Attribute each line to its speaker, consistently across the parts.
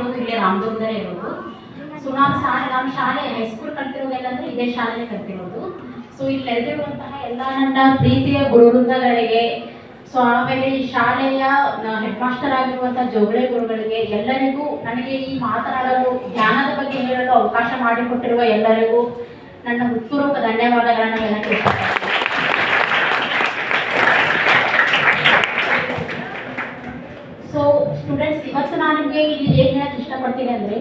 Speaker 1: ಇರೋದು, ಇಲ್ಲೇ ರಾಮದುರ್ಗದಲ್ಲೇ ಇರೋದು. ಸೊ ನಾವು ಶಾಲೆ ನಮ್ಮ ಶಾಲೆ ಹೈಸ್ಕೂಲ್ ಕಲ್ತಿರೋದೆಲ್ಲ ಅಂದ್ರೆ ಇದೇ ಶಾಲೆನೇ ಕಲ್ತಿರೋದು. ಸೊ ಇಲ್ಲಿ ನೆರೆದಿರುವಂತಹ ಎಲ್ಲ ನನ್ನ ಪ್ರೀತಿಯ ಗುರುವೃಂದಗಳಿಗೆ ಸೊ ಆಮೇಲೆ ಈ ಶಾಲೆಯ ಹೆಡ್ ಮಾಸ್ಟರ್ ಆಗಿರುವಂತಹ ಜೋಗಳೆ ಗುರುಗಳಿಗೆ, ಎಲ್ಲರಿಗೂ ನನಗೆ ಈ ಮಾತನಾಡಲು, ಜ್ಞಾನದ ಬಗ್ಗೆ ಹೇಳಲು ಅವಕಾಶ ಮಾಡಿಕೊಟ್ಟಿರುವ ಎಲ್ಲರಿಗೂ ನನ್ನ ಹೃತ್ಪೂರ್ವಕ ಧನ್ಯವಾದಗಳನ್ನು ಹೇಳಕ್ಕೆ ಸೊ ಸ್ಟೂಡೆಂಟ್ಸ್ ಇವತ್ತು ನಾನು ನಿಮಗೆ ಇಲ್ಲಿ ಏನ್ ಹೇಳಕ್ ಇಷ್ಟಪಡ್ತೀನಿ ಅಂದ್ರೆ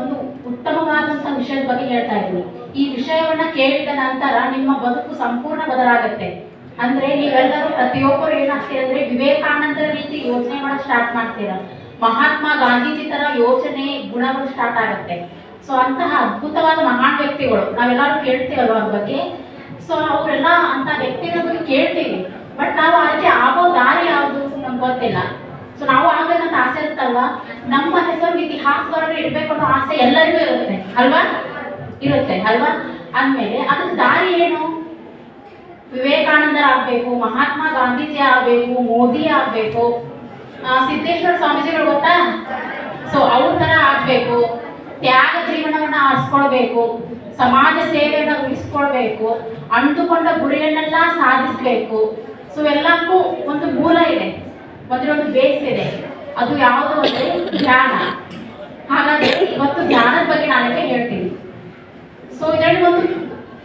Speaker 1: ಒಂದು ಉತ್ತಮವಾದಂಥ ವಿಷಯದ ಬಗ್ಗೆ ಹೇಳ್ತಾ ಇದ್ದೀನಿ. ಈ ವಿಷಯವನ್ನ ಕೇಳಿದ ನಂತರ ನಿಮ್ಮ ಬದುಕು ಸಂಪೂರ್ಣ ಬದಲಾಗುತ್ತೆ. ಅಂದ್ರೆ ನೀವೆಲ್ಲರೂ ಪ್ರತಿಯೊಬ್ಬರು ಏನಾಗ್ತೀರ ಅಂದ್ರೆ ವಿವೇಕಾನಂದರ ರೀತಿ ಯೋಚನೆ ಮಾಡಕ್ ಸ್ಟಾರ್ಟ್ ಮಾಡ್ತೀರ? ಮಹಾತ್ಮ ಗಾಂಧೀಜಿ ತರ ಯೋಚನೆ, ಗುಣಗಳು ಸ್ಟಾರ್ಟ್ ಆಗುತ್ತೆ. ಸೊ ಅಂತಹ ಅದ್ಭುತವಾದ ಮಹಾನ್ ವ್ಯಕ್ತಿಗಳು, ನಾವೆಲ್ಲರೂ ಕೇಳ್ತೀವಲ್ವ ಅವ್ರ ಬಗ್ಗೆ? ಸೊ ಅವರೆಲ್ಲ ಅಂತ ವ್ಯಕ್ತಿಗಳ ಬಗ್ಗೆ ಕೇಳ್ತೀವಿ. ಬಟ್ ನಾವು ಅದಕ್ಕೆ ಆಗೋ ದಾರಿ ಯಾವುದು ನಮ್ಗೆ ಗೊತ್ತಿಲ್ಲ. ಸೊ ನಾವು ಆಗ್ಬೇಕಂತ ಆಸೆ ಇರುತ್ತಲ್ವಾ? ನಮ್ಮ ಹೆಸರು ಇತಿಹಾಸವನ್ನ ಇಡ್ಬೇಕು ಅನ್ನೋ ಆಸೆ ಎಲ್ಲರಿಗೂ ಇರುತ್ತೆ. ಅಲ್ವಾ? ಇರುತ್ತೆ, ಅಲ್ವಾ? ಅಂದ್ಮೇಲೆ ಅದಕ್ಕೆ ದಾರಿ ಏನು? ವಿವೇಕಾನಂದರ ಆಗ್ಬೇಕು ಮಹಾತ್ಮ ಗಾಂಧೀಜಿ ಆಗ್ಬೇಕು, ಮೋದಿ ಆಗ್ಬೇಕು. ಸಿದ್ದೇಶ್ವರ ಸ್ವಾಮೀಜಿಗಳು ಗೊತ್ತಾ? ಸೊ ಅವ್ರ ತರ ಆಗ್ಬೇಕು. ತ್ಯಾಗ ಜೀವನವನ್ನ ಆರಿಸ್ಕೊಳ್ಬೇಕು. ಸಮಾಜ ಸೇವೆಯನ್ನ ಉಳಿಸ್ಕೊಳ್ಬೇಕು. ಅಂದುಕೊಂಡ ಗುರಿಯನ್ನೆಲ್ಲ ಸಾಧಿಸ್ಬೇಕು. ಸೊ ಎಲ್ಲಕ್ಕೂ ಒಂದು ಮೂಲ ಇದೆ. ಮೊದಲು ಒಂದು ಬೇಸ್ ಇದೆ. ಅದು ಯಾವುದು ಅಂದ್ರೆ ಧ್ಯಾನ. ಹಾಗಾದ್ರೆ ಇವತ್ತು ಧ್ಯಾನದ ಬಗ್ಗೆ ನಾನೇ ಹೇಳ್ತೀನಿ. ಸೊ ಇದರಲ್ಲಿ ಒಂದು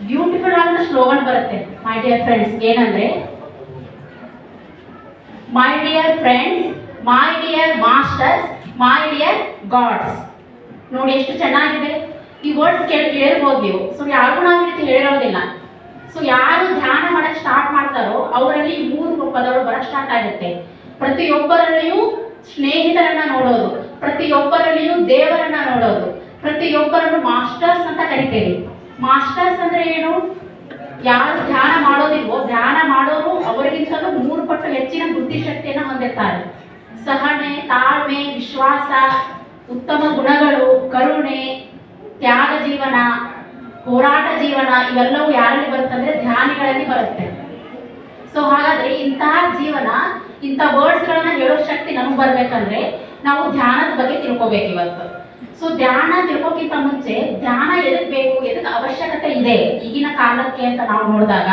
Speaker 1: ಬ್ಯೂಟಿಫುಲ್ ಆದ ಸ್ಲೋಗನ್ ಬರುತ್ತೆ ಮೈ ಡಿಯರ್ ಫ್ರೆಂಡ್ಸ್ ಏನಂದ್ರೆ my dear friends my dear masters my dear gods ನೋಡಿ ಎಷ್ಟು ಚೆನ್ನಾಗಿದೆ. ಈ ವರ್ಡ್ಸ್ ಕೇಳಿ ಕೇಳ್ಬೋದು ನೀವು. ಸೊ ಯಾರಿಗೂ ನಾವು ರೀತಿ ಹೇಳಿರೋದಿಲ್ಲ. ಸೊ ಯಾರು ಧ್ಯಾನ ಮಾಡಕ್ ಸ್ಟಾರ್ಟ್ ಮಾಡ್ತಾರೋ, ಅವರಲ್ಲಿ ಮೂರು ಪದಗಳು ಬರಕ್ ಸ್ಟಾರ್ಟ್ ಆಗುತ್ತೆ. ಪ್ರತಿಯೊಬ್ಬರಲ್ಲಿಯೂ ಸ್ನೇಹಿತರನ್ನ ನೋಡೋದು, ಪ್ರತಿಯೊಬ್ಬರಲ್ಲಿಯೂ ದೇವರನ್ನ ನೋಡೋದು, ಪ್ರತಿಯೊಬ್ಬರನ್ನು ಮಾಸ್ಟರ್ಸ್ ಅಂತ ಕರಿತೇವೆ. ಮಾಸ್ಟರ್ಸ್ ಅಂದ್ರೆ ಏನು? ಯಾರು ಧ್ಯಾನ ಮಾಡೋದಿಲ್ವೋ, ಧ್ಯಾನ ಮಾಡೋರು ಅವರಿಗಿಂತಲೂ ಮೂರು ಪಟ್ಟು ಹೆಚ್ಚಿನ ಬುದ್ಧಿಶಕ್ತಿಯನ್ನು ಹೊಂದಿರ್ತಾರೆ. ಸಹನೆ, ತಾಳ್ಮೆ, ವಿಶ್ವಾಸ, ಉತ್ತಮ ಗುಣಗಳು, ಕರುಣೆ, ತ್ಯಾಗ ಜೀವನ, ಹೋರಾಟ ಜೀವನ, ಇವೆಲ್ಲವೂ ಯಾರಲ್ಲಿ ಬರುತ್ತೆ ಅಂದ್ರೆ ಧ್ಯಾನಿಗಳಲ್ಲಿ ಬರುತ್ತೆ. ಸೊ ಹಾಗಾದ್ರೆ ಇಂತಹ ಜೀವನ ಇಂಥ ವರ್ಡ್ಸ್ ಗಳನ್ನ ಹೇಳೋ ಶಕ್ತಿ ನಮಗೆ ಬರ್ಬೇಕಂದ್ರೆ ನಾವು ಧ್ಯಾನದ ಬಗ್ಗೆ ತಿಳ್ಕೊಬೇಕು ಇವತ್ತು. ಸೊ ಧ್ಯಾನ ತಿಳ್ಕೊಕ್ಕಿಂತ ಮುಂಚೆ ಧ್ಯಾನ ಎದಕ್ ಬೇಕು, ಎದಕ್ ಅವಶ್ಯಕತೆ ಇದೆ? ಈಗಿನ ಕಾಲಕ್ಕೆ ಅಂತ ನಾವು ನೋಡಿದಾಗ.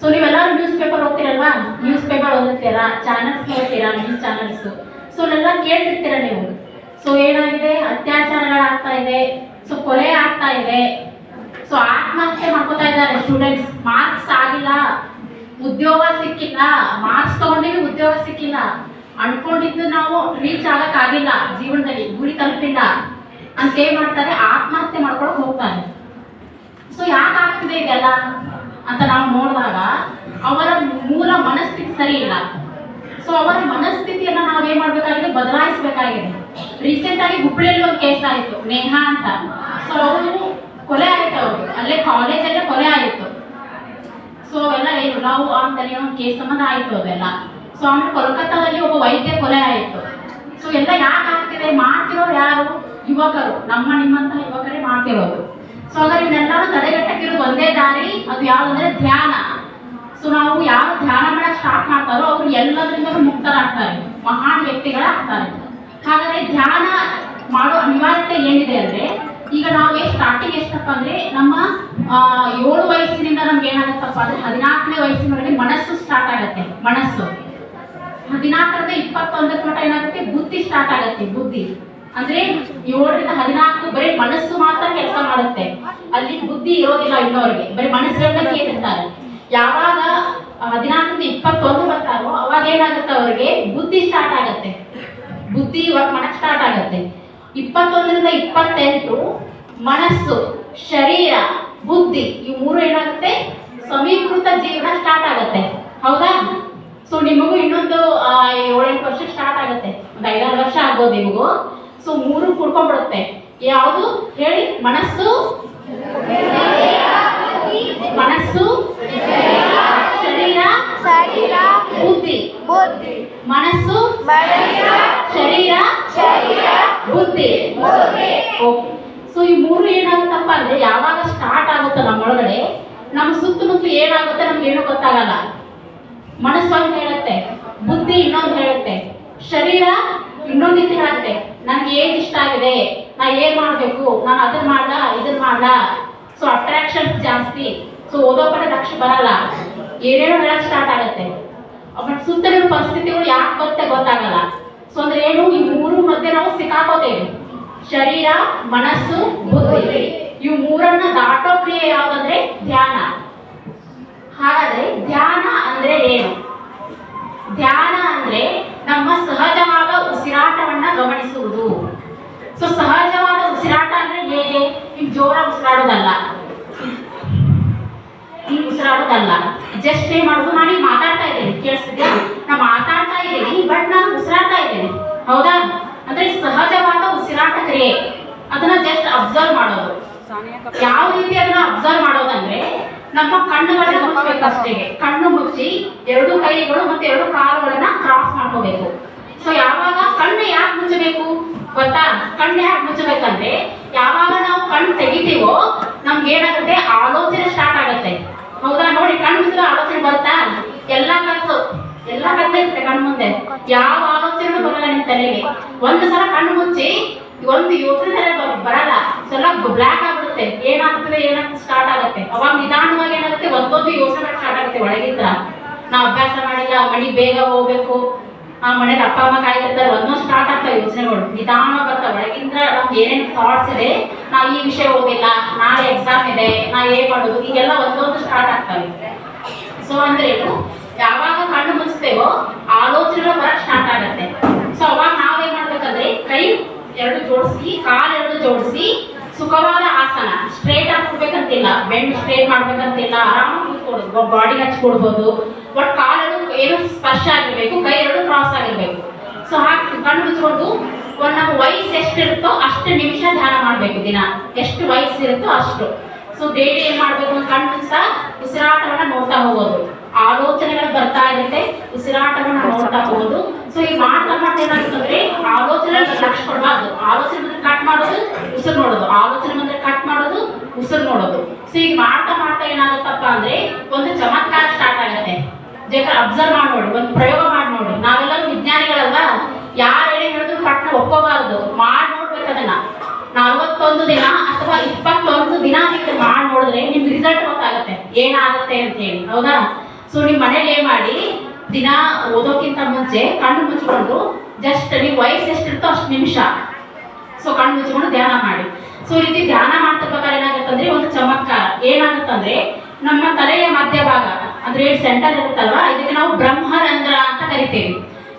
Speaker 1: ಸೊ ನೀವೆಲ್ಲರೂ ನ್ಯೂಸ್ ಪೇಪರ್ ಓದ್ತಿರಲ್ವಾ? ನ್ಯೂಸ್ ಪೇಪರ್ ಓದುತ್ತೀರಾ? ಚಾನಲ್ಸ್ ನೋಡ್ತೀರಾ? ನ್ಯೂಸ್ ಚಾನಲ್ಸ್ ಸೊ ಅಲ್ಲೆಲ್ಲ ಕೇಳ್ತಿರ್ತೀರ ನೀವು. ಸೊ ಏನಾಗಿದೆ? ಅತ್ಯಾಚಾರಗಳಾಗ್ತಾ ಇದೆ. ಸೊ ಕೊಲೆ ಆಗ್ತಾ ಇದೆ. ಸೊ ಆತ್ಮಹತ್ಯೆ ಮಾಡ್ಕೋತಾ ಇದ್ದಾರೆ ಸ್ಟೂಡೆಂಟ್ಸ್ ಮಾರ್ಕ್ಸ್ ಆಗಿಲ್ಲ. ಉದ್ಯೋಗ ಸಿಕ್ಕಿಲ್ಲ ಮಾರ್ಕ್ಸ್ ತಗೊಂಡಿವಿ ಉದ್ಯೋಗ ಸಿಕ್ಕಿಲ್ಲ. ಅನ್ಕೊಂಡಿದ್ದು ನಾವು ರೀಚ್ ಆಗಕ್ ಆಗಿಲ್ಲ ಜೀವನದಲ್ಲಿ, ಗುರಿ ತಲುಪಿಲ್ಲ ಅಂತ ಏನ್ ಮಾಡ್ತಾರೆ? ಆತ್ಮಹತ್ಯೆ ಮಾಡ್ಕೊಳಕ್ ಹೋಗ್ತಾರೆ. ಸೊ ಯಾಕಾಗ್ತಿದೆ ಇದೆಲ್ಲ ಅಂತ ನಾವು ನೋಡಿದಾಗ ಅವರ ಮೂಲ ಮನಸ್ಥಿತಿ ಸರಿ ಇಲ್ಲ. ಸೊ ಅವರ ಮನಸ್ಥಿತಿಯನ್ನ ನಾವು ಏನ್ ಮಾಡ್ಬೇಕಾಗಿದೆ? ಬದಲಾಯಿಸಬೇಕಾಗಿದೆ. ರೀಸೆಂಟ್ ಆಗಿ ಹುಬ್ಳಿಯಲ್ಲಿ ಒಂದು ಕೇಸ್ ಆಯಿತು, ನೇಹಾ ಅಂತ. ಸೊ ಅವರು ಕೊಲೆ ಆಯ್ತು ಅವರು ಅಲ್ಲೇ ಕಾಲೇಜಲ್ಲೇ ಕೊಲೆ ಆಯಿತು. ಸೊ ಅವೆಲ್ಲ ಏನು? ನಾವು ಅಂತಲೇ ಏನೋ ಕೇಸ್ ಸಂಬಂಧ ಆಯಿತು ಅದೆಲ್ಲ. ಸೊ ಆಮೇಲೆ ಕೋಲ್ಕತ್ತಾದಲ್ಲಿ ಒಬ್ಬ ವೈದ್ಯ ಕೊಲೆ ಆಯಿತು. ಸೊ ಎಲ್ಲ ಯಾಕೆ ಆಗ್ತಿದೆ? ಮಾಡ್ತಿರೋರು ಯಾರು? ಯುವಕರು. ನಮ್ಮ ನಿಮ್ಮಂತಹ ಯುವಕರೇ ಮಾಡ್ತಿರೋದು. ಸೊ ಹಾಗಾದ್ರೆ ಇವನ್ನೆಲ್ಲರೂ ತಡೆಗಟ್ಟಕ್ಕಿರೋದು ಒಂದೇ ದಾರಿ, ಅದು ಯಾವುದಂದ್ರೆ ಧ್ಯಾನ. ಸೊ ನಾವು ಯಾವ ಧ್ಯಾನ ಮಾಡಕ್ ಸ್ಟಾರ್ಟ್ ಮಾಡ್ತಾರೋ ಅವ್ರು ಎಲ್ಲದರಿಂದ ಮುಕ್ತರಾಗ್ತಾರೆ. ಮಹಾನ್ ವ್ಯಕ್ತಿಗಳಾಗ್ತಾರೆ. ಹಾಗಾದ್ರೆ ಧ್ಯಾನ ಮಾಡೋ ಅನಿವಾರ್ಯತೆ ಏನಿದೆ ಅಂದ್ರೆ, ಈಗ ನಾವು ಸ್ಟಾರ್ಟಿಂಗ್ ಎಷ್ಟಪ್ಪ ಅಂದ್ರೆ ಏಳು ವಯಸ್ಸಿನಿಂದ ನಮ್ಗೆ ಏನಾಗುತ್ತಪ್ಪ ಅಂದ್ರೆ ಹದಿನಾಲ್ಕನೇ ವಯಸ್ಸಿನವರೆಗೆ ಮನಸ್ಸು ಸ್ಟಾರ್ಟ್ ಆಗುತ್ತೆ, ಮನಸ್ಸು. ಹದಿನಾಲ್ಕರಿಂದ ಇಪ್ಪತ್ತೊಂದಕ್ಕೆ ಮಟ್ಟ ಏನಾಗುತ್ತೆ? ಬುದ್ಧಿ ಸ್ಟಾರ್ಟ್ ಆಗುತ್ತೆ, ಬುದ್ಧಿ. ಅಂದ್ರೆ ಏಳರಿಂದ ಹದಿನಾಲ್ಕು ಬರೀ ಮನಸ್ಸು ಮಾತ್ರ ಕೆಲಸ ಮಾಡುತ್ತೆ. ಅಲ್ಲಿ ಬುದ್ಧಿ ಇರೋದಿಲ್ಲ ಇನ್ನೋರಿಗೆ. ಬರೀ ಮನಸ್ಸುಗಳನ್ನ ಕೇಳಿರ್ತಾರೆ ಯಾವಾಗ ಹದಿನಾಲ್ಕರಿಂದ ಇಪ್ಪತ್ತೊಂದು ಬರ್ತಾರೋ ಅವಾಗ ಏನಾಗುತ್ತೆ ಅವರಿಗೆ? ಬುದ್ಧಿ ಸ್ಟಾರ್ಟ್ ಆಗುತ್ತೆ. ಬುದ್ಧಿ ಇವಾಗ ಮಾಡಕ್ ಸ್ಟಾರ್ಟ್ ಆಗುತ್ತೆ. ಇಪ್ಪತ್ತೊಂದರಿಂದ ಇಪ್ಪತ್ತೆಂಟು ಮನಸ್ಸು, ಶರೀರ ಬುದ್ಧಿ, ಈ ಮೂರು ಏನಾಗುತ್ತೆ? ಸಮೀಕೃತ ಜೀವನ ಸ್ಟಾರ್ಟ್ ಆಗುತ್ತೆ. ಹೌದಾ? ಸೊ ನಿಮಗೂ ಇನ್ನೊಂದು ಏಳೆಂಟು ವರ್ಷ ಸ್ಟಾರ್ಟ್ ಆಗುತ್ತೆ. ಒಂದು ಐದಾರು ವರ್ಷ ಆಗ್ಬೋದು ನಿಮಗೂ. ಸೊ ಮೂರು ಕುಡ್ಕೊಂಡ್ಬಿಡುತ್ತೆ. ಯಾವುದು? ಹೇಳಿ, ಮನಸ್ಸು ಶರೀರ
Speaker 2: ಶರೀರ
Speaker 1: ಬುದ್ಧಿ
Speaker 2: ಬುದ್ಧಿ
Speaker 1: ಮನಸ್ಸು
Speaker 2: ಮನಸ್ಸು
Speaker 1: ಶರೀರ
Speaker 2: ಶರೀರ
Speaker 1: ಬುದ್ಧಿ
Speaker 2: ಬುದ್ಧಿ
Speaker 1: ಓಕೆ ಸೊ ಈ ಮೂರು ಏನಾಗುತ್ತಪ್ಪ ಅಂದ್ರೆ ಯಾವಾಗ ಸ್ಟಾರ್ಟ್ ಆಗುತ್ತೋ ನಮ್ಮೊಳಗಡೆ ನಮ್ಮ ಸುತ್ತಮುತ್ತಲು ಏನಾಗುತ್ತೆ ನಮ್ಗೆ ಏನೂ ಗೊತ್ತಾಗಲ್ಲ ಮನಸ್ಸು ಒಂದು ಹೇಳುತ್ತೆ ಬುದ್ಧಿ ಇನ್ನೊಂದು ಹೇಳುತ್ತೆ ಶರೀರ ಇನ್ನೊಂದು ರೀತಿ ಹೇಳುತ್ತೆ ನನ್ಗೆ ಏನ್ ಇಷ್ಟ ಆಗಿದೆ ನಾ ಏನ್ ಮಾಡ್ಬೇಕು ನಾನು ಅದನ್ನ ಮಾಡ್ಲಾ ಇದನ್ನ ಮಾಡ್ಲಾ ಸೊ ಅಟ್ರಾಕ್ಷನ್ಸ್ ಜಾಸ್ತಿ ಸೊ ಓದೋ ಕಡೆ ಲಕ್ಷ ಬರಲ್ಲ ಏನೇನೋ ಹೇಳಕ್ ಸ್ಟಾರ್ಟ್ ಆಗುತ್ತೆ ಬಟ್ ಸುತ್ತಲಿನ ಪರಿಸ್ಥಿತಿಗಳು ಯಾಕೆ ಬರುತ್ತೆ ಗೊತ್ತಾಗಲ್ಲ ಸೊ ಅಂದ್ರೆ ಏನು ಈ ಮೂರು ಮಧ್ಯೆ ನಾವು ಸಿಕ್ಕಾಕೋತೇವೆ ಶರೀರ ಮನಸ್ಸು ಬುದ್ಧಿ ಇವು ಮೂರನ್ನ ದಾಟೋ ಕ್ರಿಯೆ ಯಾವ್ದಂದ್ರೆ ಧ್ಯಾನ. ಹಾಗಾದ್ರೆ ಧ್ಯಾನ ಅಂದ್ರೆ ಏನು? ಧ್ಯಾನ ಅಂದ್ರೆ ನಮ್ಮ ಸಹಜವಾದ ಉಸಿರಾಟವನ್ನ ಗಮನಿಸುವುದು. ಸೊ ಸಹಜವಾದ ಉಸಿರಾಟ ಅಂದ್ರೆ ಹೇಗೆ? ಹಿಂಗ್ ಜೋರ ಉಸಿರಾಡೋದಲ್ಲ. ಹಿಂಗ್ ಉಸಿರಾಡೋದಲ್ಲ. ಜಸ್ಟ್ ಏನ್ ಮಾಡೋದು ನಾನು ಮಾತಾಡ್ತಾ ಇದ್ದೇನೆ. ಕೇಳಿಸ್ತಿದ್ಯಾ? ನಾ ಮಾತಾಡ್ತಾ ಇದ್ದೇನೆ ಬಟ್ ನಾನು ಉಸಿರಾಡ್ತಾ ಇದ್ದೇನೆ. ಹೌದಾ? ಅಂದ್ರೆ ಸಹಜವಾದ ಉಸಿರಾಟ ಕ್ರಿಯೆ. ಅದನ್ನ ಜಸ್ಟ್ ಅಬ್ಸರ್ವ್ ಮಾಡೋದು. ಯಾವ ರೀತಿ ಅದನ್ನ ಅಬ್ಸರ್ವ್ ಮಾಡೋದಂದ್ರೆ ನಮ್ಮ ಕಣ್ಣುಗಳನ್ನ ಮುಚ್ಚಬೇಕು ಅಷ್ಟೇ. ಕಣ್ಣು ಮುಚ್ಚಿ ಎರಡು ಕೈಗಳು ಮತ್ತೆ ಎರಡು ಕಾಲುಗಳನ್ನ ಕ್ರಾಸ್ ಮಾಡ್ಕೋಬೇಕು. ಸೊ ಯಾವಾಗ ಕಣ್ಣು ಯಾಕೆ ಮುಚ್ಚಬೇಕು? ಗೊತ್ತಾ? ಕಣ್ಣು ಯಾಕೆ ಮುಚ್ಚಬೇಕಂದ್ರೆ ಯಾವಾಗ ನಾವು ಕಣ್ಣು ತೆಗಿತೀವೋ ನಮ್ಗೆ ಏನಾಗುತ್ತೆ? ಆಲೋಚನೆ ಸ್ಟಾರ್ಟ್ ಆಗುತ್ತೆ. ಹೌದಾ? ನೋಡಿ ಕಣ್ಣು ಮುಚ್ಚಿದ ಆಲೋಚನೆ ಬರುತ್ತಾ? ಎಲ್ಲ ಕತ್ತು ಎಲ್ಲ ಕತ್ತೆ ಇರುತ್ತೆ ಕಣ್ಣು ಮುಂದೆ. ಯಾವ ಆಲೋಚನೆ ಬರಲ್ಲ ನಿಮ್ ತಲೆಗೆ. ಒಂದು ಸಲ ಕಣ್ಣು ಮುಚ್ಚಿ ಒಂದು ಯೋಚನೆ ಬರಲ್ಲ. ಸ್ವಲ್ಪ ಬ್ಲ್ಯಾಕ್ ಆಗ್ಬಿಡುತ್ತೆ ಏನಾಗ್ತದೆ ಏನಾಗ್ತದೆ ಸ್ಟಾರ್ಟ್ ಆಗುತ್ತೆ? ಅವಾಗ ನಿಧಾನವಾಗಿ ಏನಾಗುತ್ತೆ? ಒಂದೊಂದು ಯೋಚನೆ ಸ್ಟಾರ್ಟ್ ಆಗುತ್ತೆ. ಒಳಗಿಂದ ನಾವು ಅಭ್ಯಾಸ ಮಾಡಿಲ್ಲ, ಮನೆ ಬೇಗ ಹೋಗ್ಬೇಕು. ಆ ಮನೇಲಿ ಅಪ್ಪ, ಅಮ್ಮ ಕಾಯ್ತಾರೆ ಒಂದೊಂದು ಸ್ಟಾರ್ಟ್ ಆಗ್ತವೆ ಯೋಚನೆಗಳು. ನಿಧಾನ ಬರ್ತಾವೆ ಒಳಗಿಂದ ನಮ್ಗೆ ಏನೇನು ಥಾಟ್ಸ್ ಇದೆ ನಾವು ಈ ವಿಷಯ ಹೋಗಿಲ್ಲ, ನಾಳೆ ಎಕ್ಸಾಮ್ ಇದೆ, ನಾ ಏನ್ ಮಾಡೋದು? ಹೀಗೆಲ್ಲ ಒಂದೊಂದು ಸ್ಟಾರ್ಟ್ ಆಗ್ತವೆ ಸೊ ಅಂದ್ರೆ ಏನು? ಯಾವಾಗ ಕಣ್ಣು ಮುಚ್ತೇವೋ ಆಲೋಚನೆಗಳು ಬರಕ್ ಸ್ಟಾರ್ಟ್ ಆಗತ್ತೆ. ಸೊ ಅವಾಗ ನಾವೇನ್ ಮಾಡ್ಬೇಕಂದ್ರೆ, ಕೈ ಎರಡು ಜೋಡಿಸಿ, ಕಾಲ್ ಎರಡು ಜೋಡಿಸಿ ಸುಖವಾದ ಆಸನ. ಸ್ಟ್ರೇಟ್ ಆಗಿ ಕೊಡ್ಬೇಕಂತಿಲ್ಲ. Bend straight ಮಾಡ್ಬೇಕಂತಿಲ್ಲ. ಆರಾಮಾಗಿ ಕೂತ್ಕೊಡೋದು ಬಾಡಿ ಹಚ್ಕೊಡ್ಬೋದು ಬಟ್ ಕಾಲು ಏನು ಸ್ಪರ್ಶ ಆಗಿರ್ಬೇಕು. ಕೈ ಎರಡು ಕ್ರಾಸ್ ಆಗಿರಬೇಕು. ಸೊ ಹಾಕಿ ಕಣ್ಣು ಮುಚ್ಕೊಂಡು ಒಂದು ನಮ್ಮ ವಯಸ್ಸು ಎಷ್ಟಿರುತ್ತೋ ಅಷ್ಟು ನಿಮಿಷ ಧ್ಯಾನ ಮಾಡಬೇಕು ದಿನ. ಎಷ್ಟು ವಯಸ್ಸು ಇರುತ್ತೋ ಅಷ್ಟು. ಸೊ ಡೈಲಿ ಏನು ಮಾಡಬೇಕು ಅಂತ ಕಣ್ಣು ಮುಚ್ತಾ ಉಸಿರಾಟವನ್ನ ನೋಡ್ತಾ ಹೋಗೋದು. ಆಲೋಚನೆಗಳು ಬರ್ತಾ ಇರುತ್ತೆ ಉಸಿರಾಟವನ್ನು ನೋಡ್ತಾ ಹೋಗೋದು. ಸೊ ಈ ಮಾಡ್ತಾ ಮಾಡ್ತಾ ಏನಾಗುತ್ತಂದ್ರೆ ಆಲೋಚನೆ ಲಕ್ಷ ಕೊಡಬಾರ್ದು. ಆಲೋಚನೆ ಬಂದ್ರೆ ಕಟ್ ಮಾಡೋದು ಉಸಿರು ನೋಡೋದು. ಆಲೋಚನೆ ಬಂದ್ರೆ ಕಟ್ ಮಾಡೋದು ಉಸಿರು ನೋಡೋದು. ಸೊ ಈಗ ಮಾಡ್ತಾ ಮಾಡ್ತಾ ಏನಾಗುತ್ತಪ್ಪ ಅಂದ್ರೆ ಒಂದು ಚಮತ್ಕಾರ ಸ್ಟಾರ್ಟ್ ಆಗುತ್ತೆ. ಜೊತೆ ಅಬ್ಸರ್ವ್ ಮಾಡಿ ನೋಡಿ ಒಂದು ಪ್ರಯೋಗ ಮಾಡಿ ನೋಡಿ. ನಾವೆಲ್ಲರೂ ವಿಜ್ಞಾನಿಗಳಲ್ವಾ? ಯಾರು ಹೇಳಿ ಹೇಳಿದ್ರು ಕಟ್ನ ಒಪ್ಕೋಬಾರದು. ಮಾಡಿ ನೋಡ್ಬೇಕು ಅದನ್ನ. ನಲ್ವತ್ತೊಂದು ದಿನ ಅಥವಾ ಇಪ್ಪತ್ತೊಂದು ದಿನ ಮಾಡಿ ನೋಡಿದ್ರೆ ನಿಮ್ಗೆ ರಿಸಲ್ಟ್ ಗೊತ್ತಾಗುತ್ತೆ. ಏನಾಗುತ್ತೆ ಅಂತ ಹೇಳಿ. ಹೌದಾ? ಸೊ ನೀವು ಮನೇಲಿ ಏನ್ ಮಾಡಿ? ದಿನ ಓದೋಕ್ಕಿಂತ ಮುಂಚೆ ಕಣ್ಣು ಮುಚ್ಕೊಂಡು ಜಸ್ಟ್ ನೀವು ವಯಸ್ಸು ಎಷ್ಟಿರುತ್ತೋ ಅಷ್ಟು ನಿಮಿಷ. ಸೊ ಕಣ್ಣು ಮುಚ್ಕೊಂಡು ಧ್ಯಾನ ಮಾಡಿ. ಸೊ ರೀತಿ ಧ್ಯಾನ ಮಾಡ್ತಿರ್ಬೇಕಾದ್ರೆ ಏನಾಗುತ್ತಂದ್ರೆ ಒಂದು ಚಮತ್ಕಾರ. ಏನಾಗುತ್ತಂದ್ರೆ ನಮ್ಮ ತಲೆಯ ಮಧ್ಯಭಾಗ, ಅಂದ್ರೆ ಸೆಂಟರ್ ಇರುತ್ತಲ್ವ, ಇದಕ್ಕೆ ನಾವು ಬ್ರಹ್ಮರಂಧ್ರ ಅಂತ ಕರಿತೇವೆ.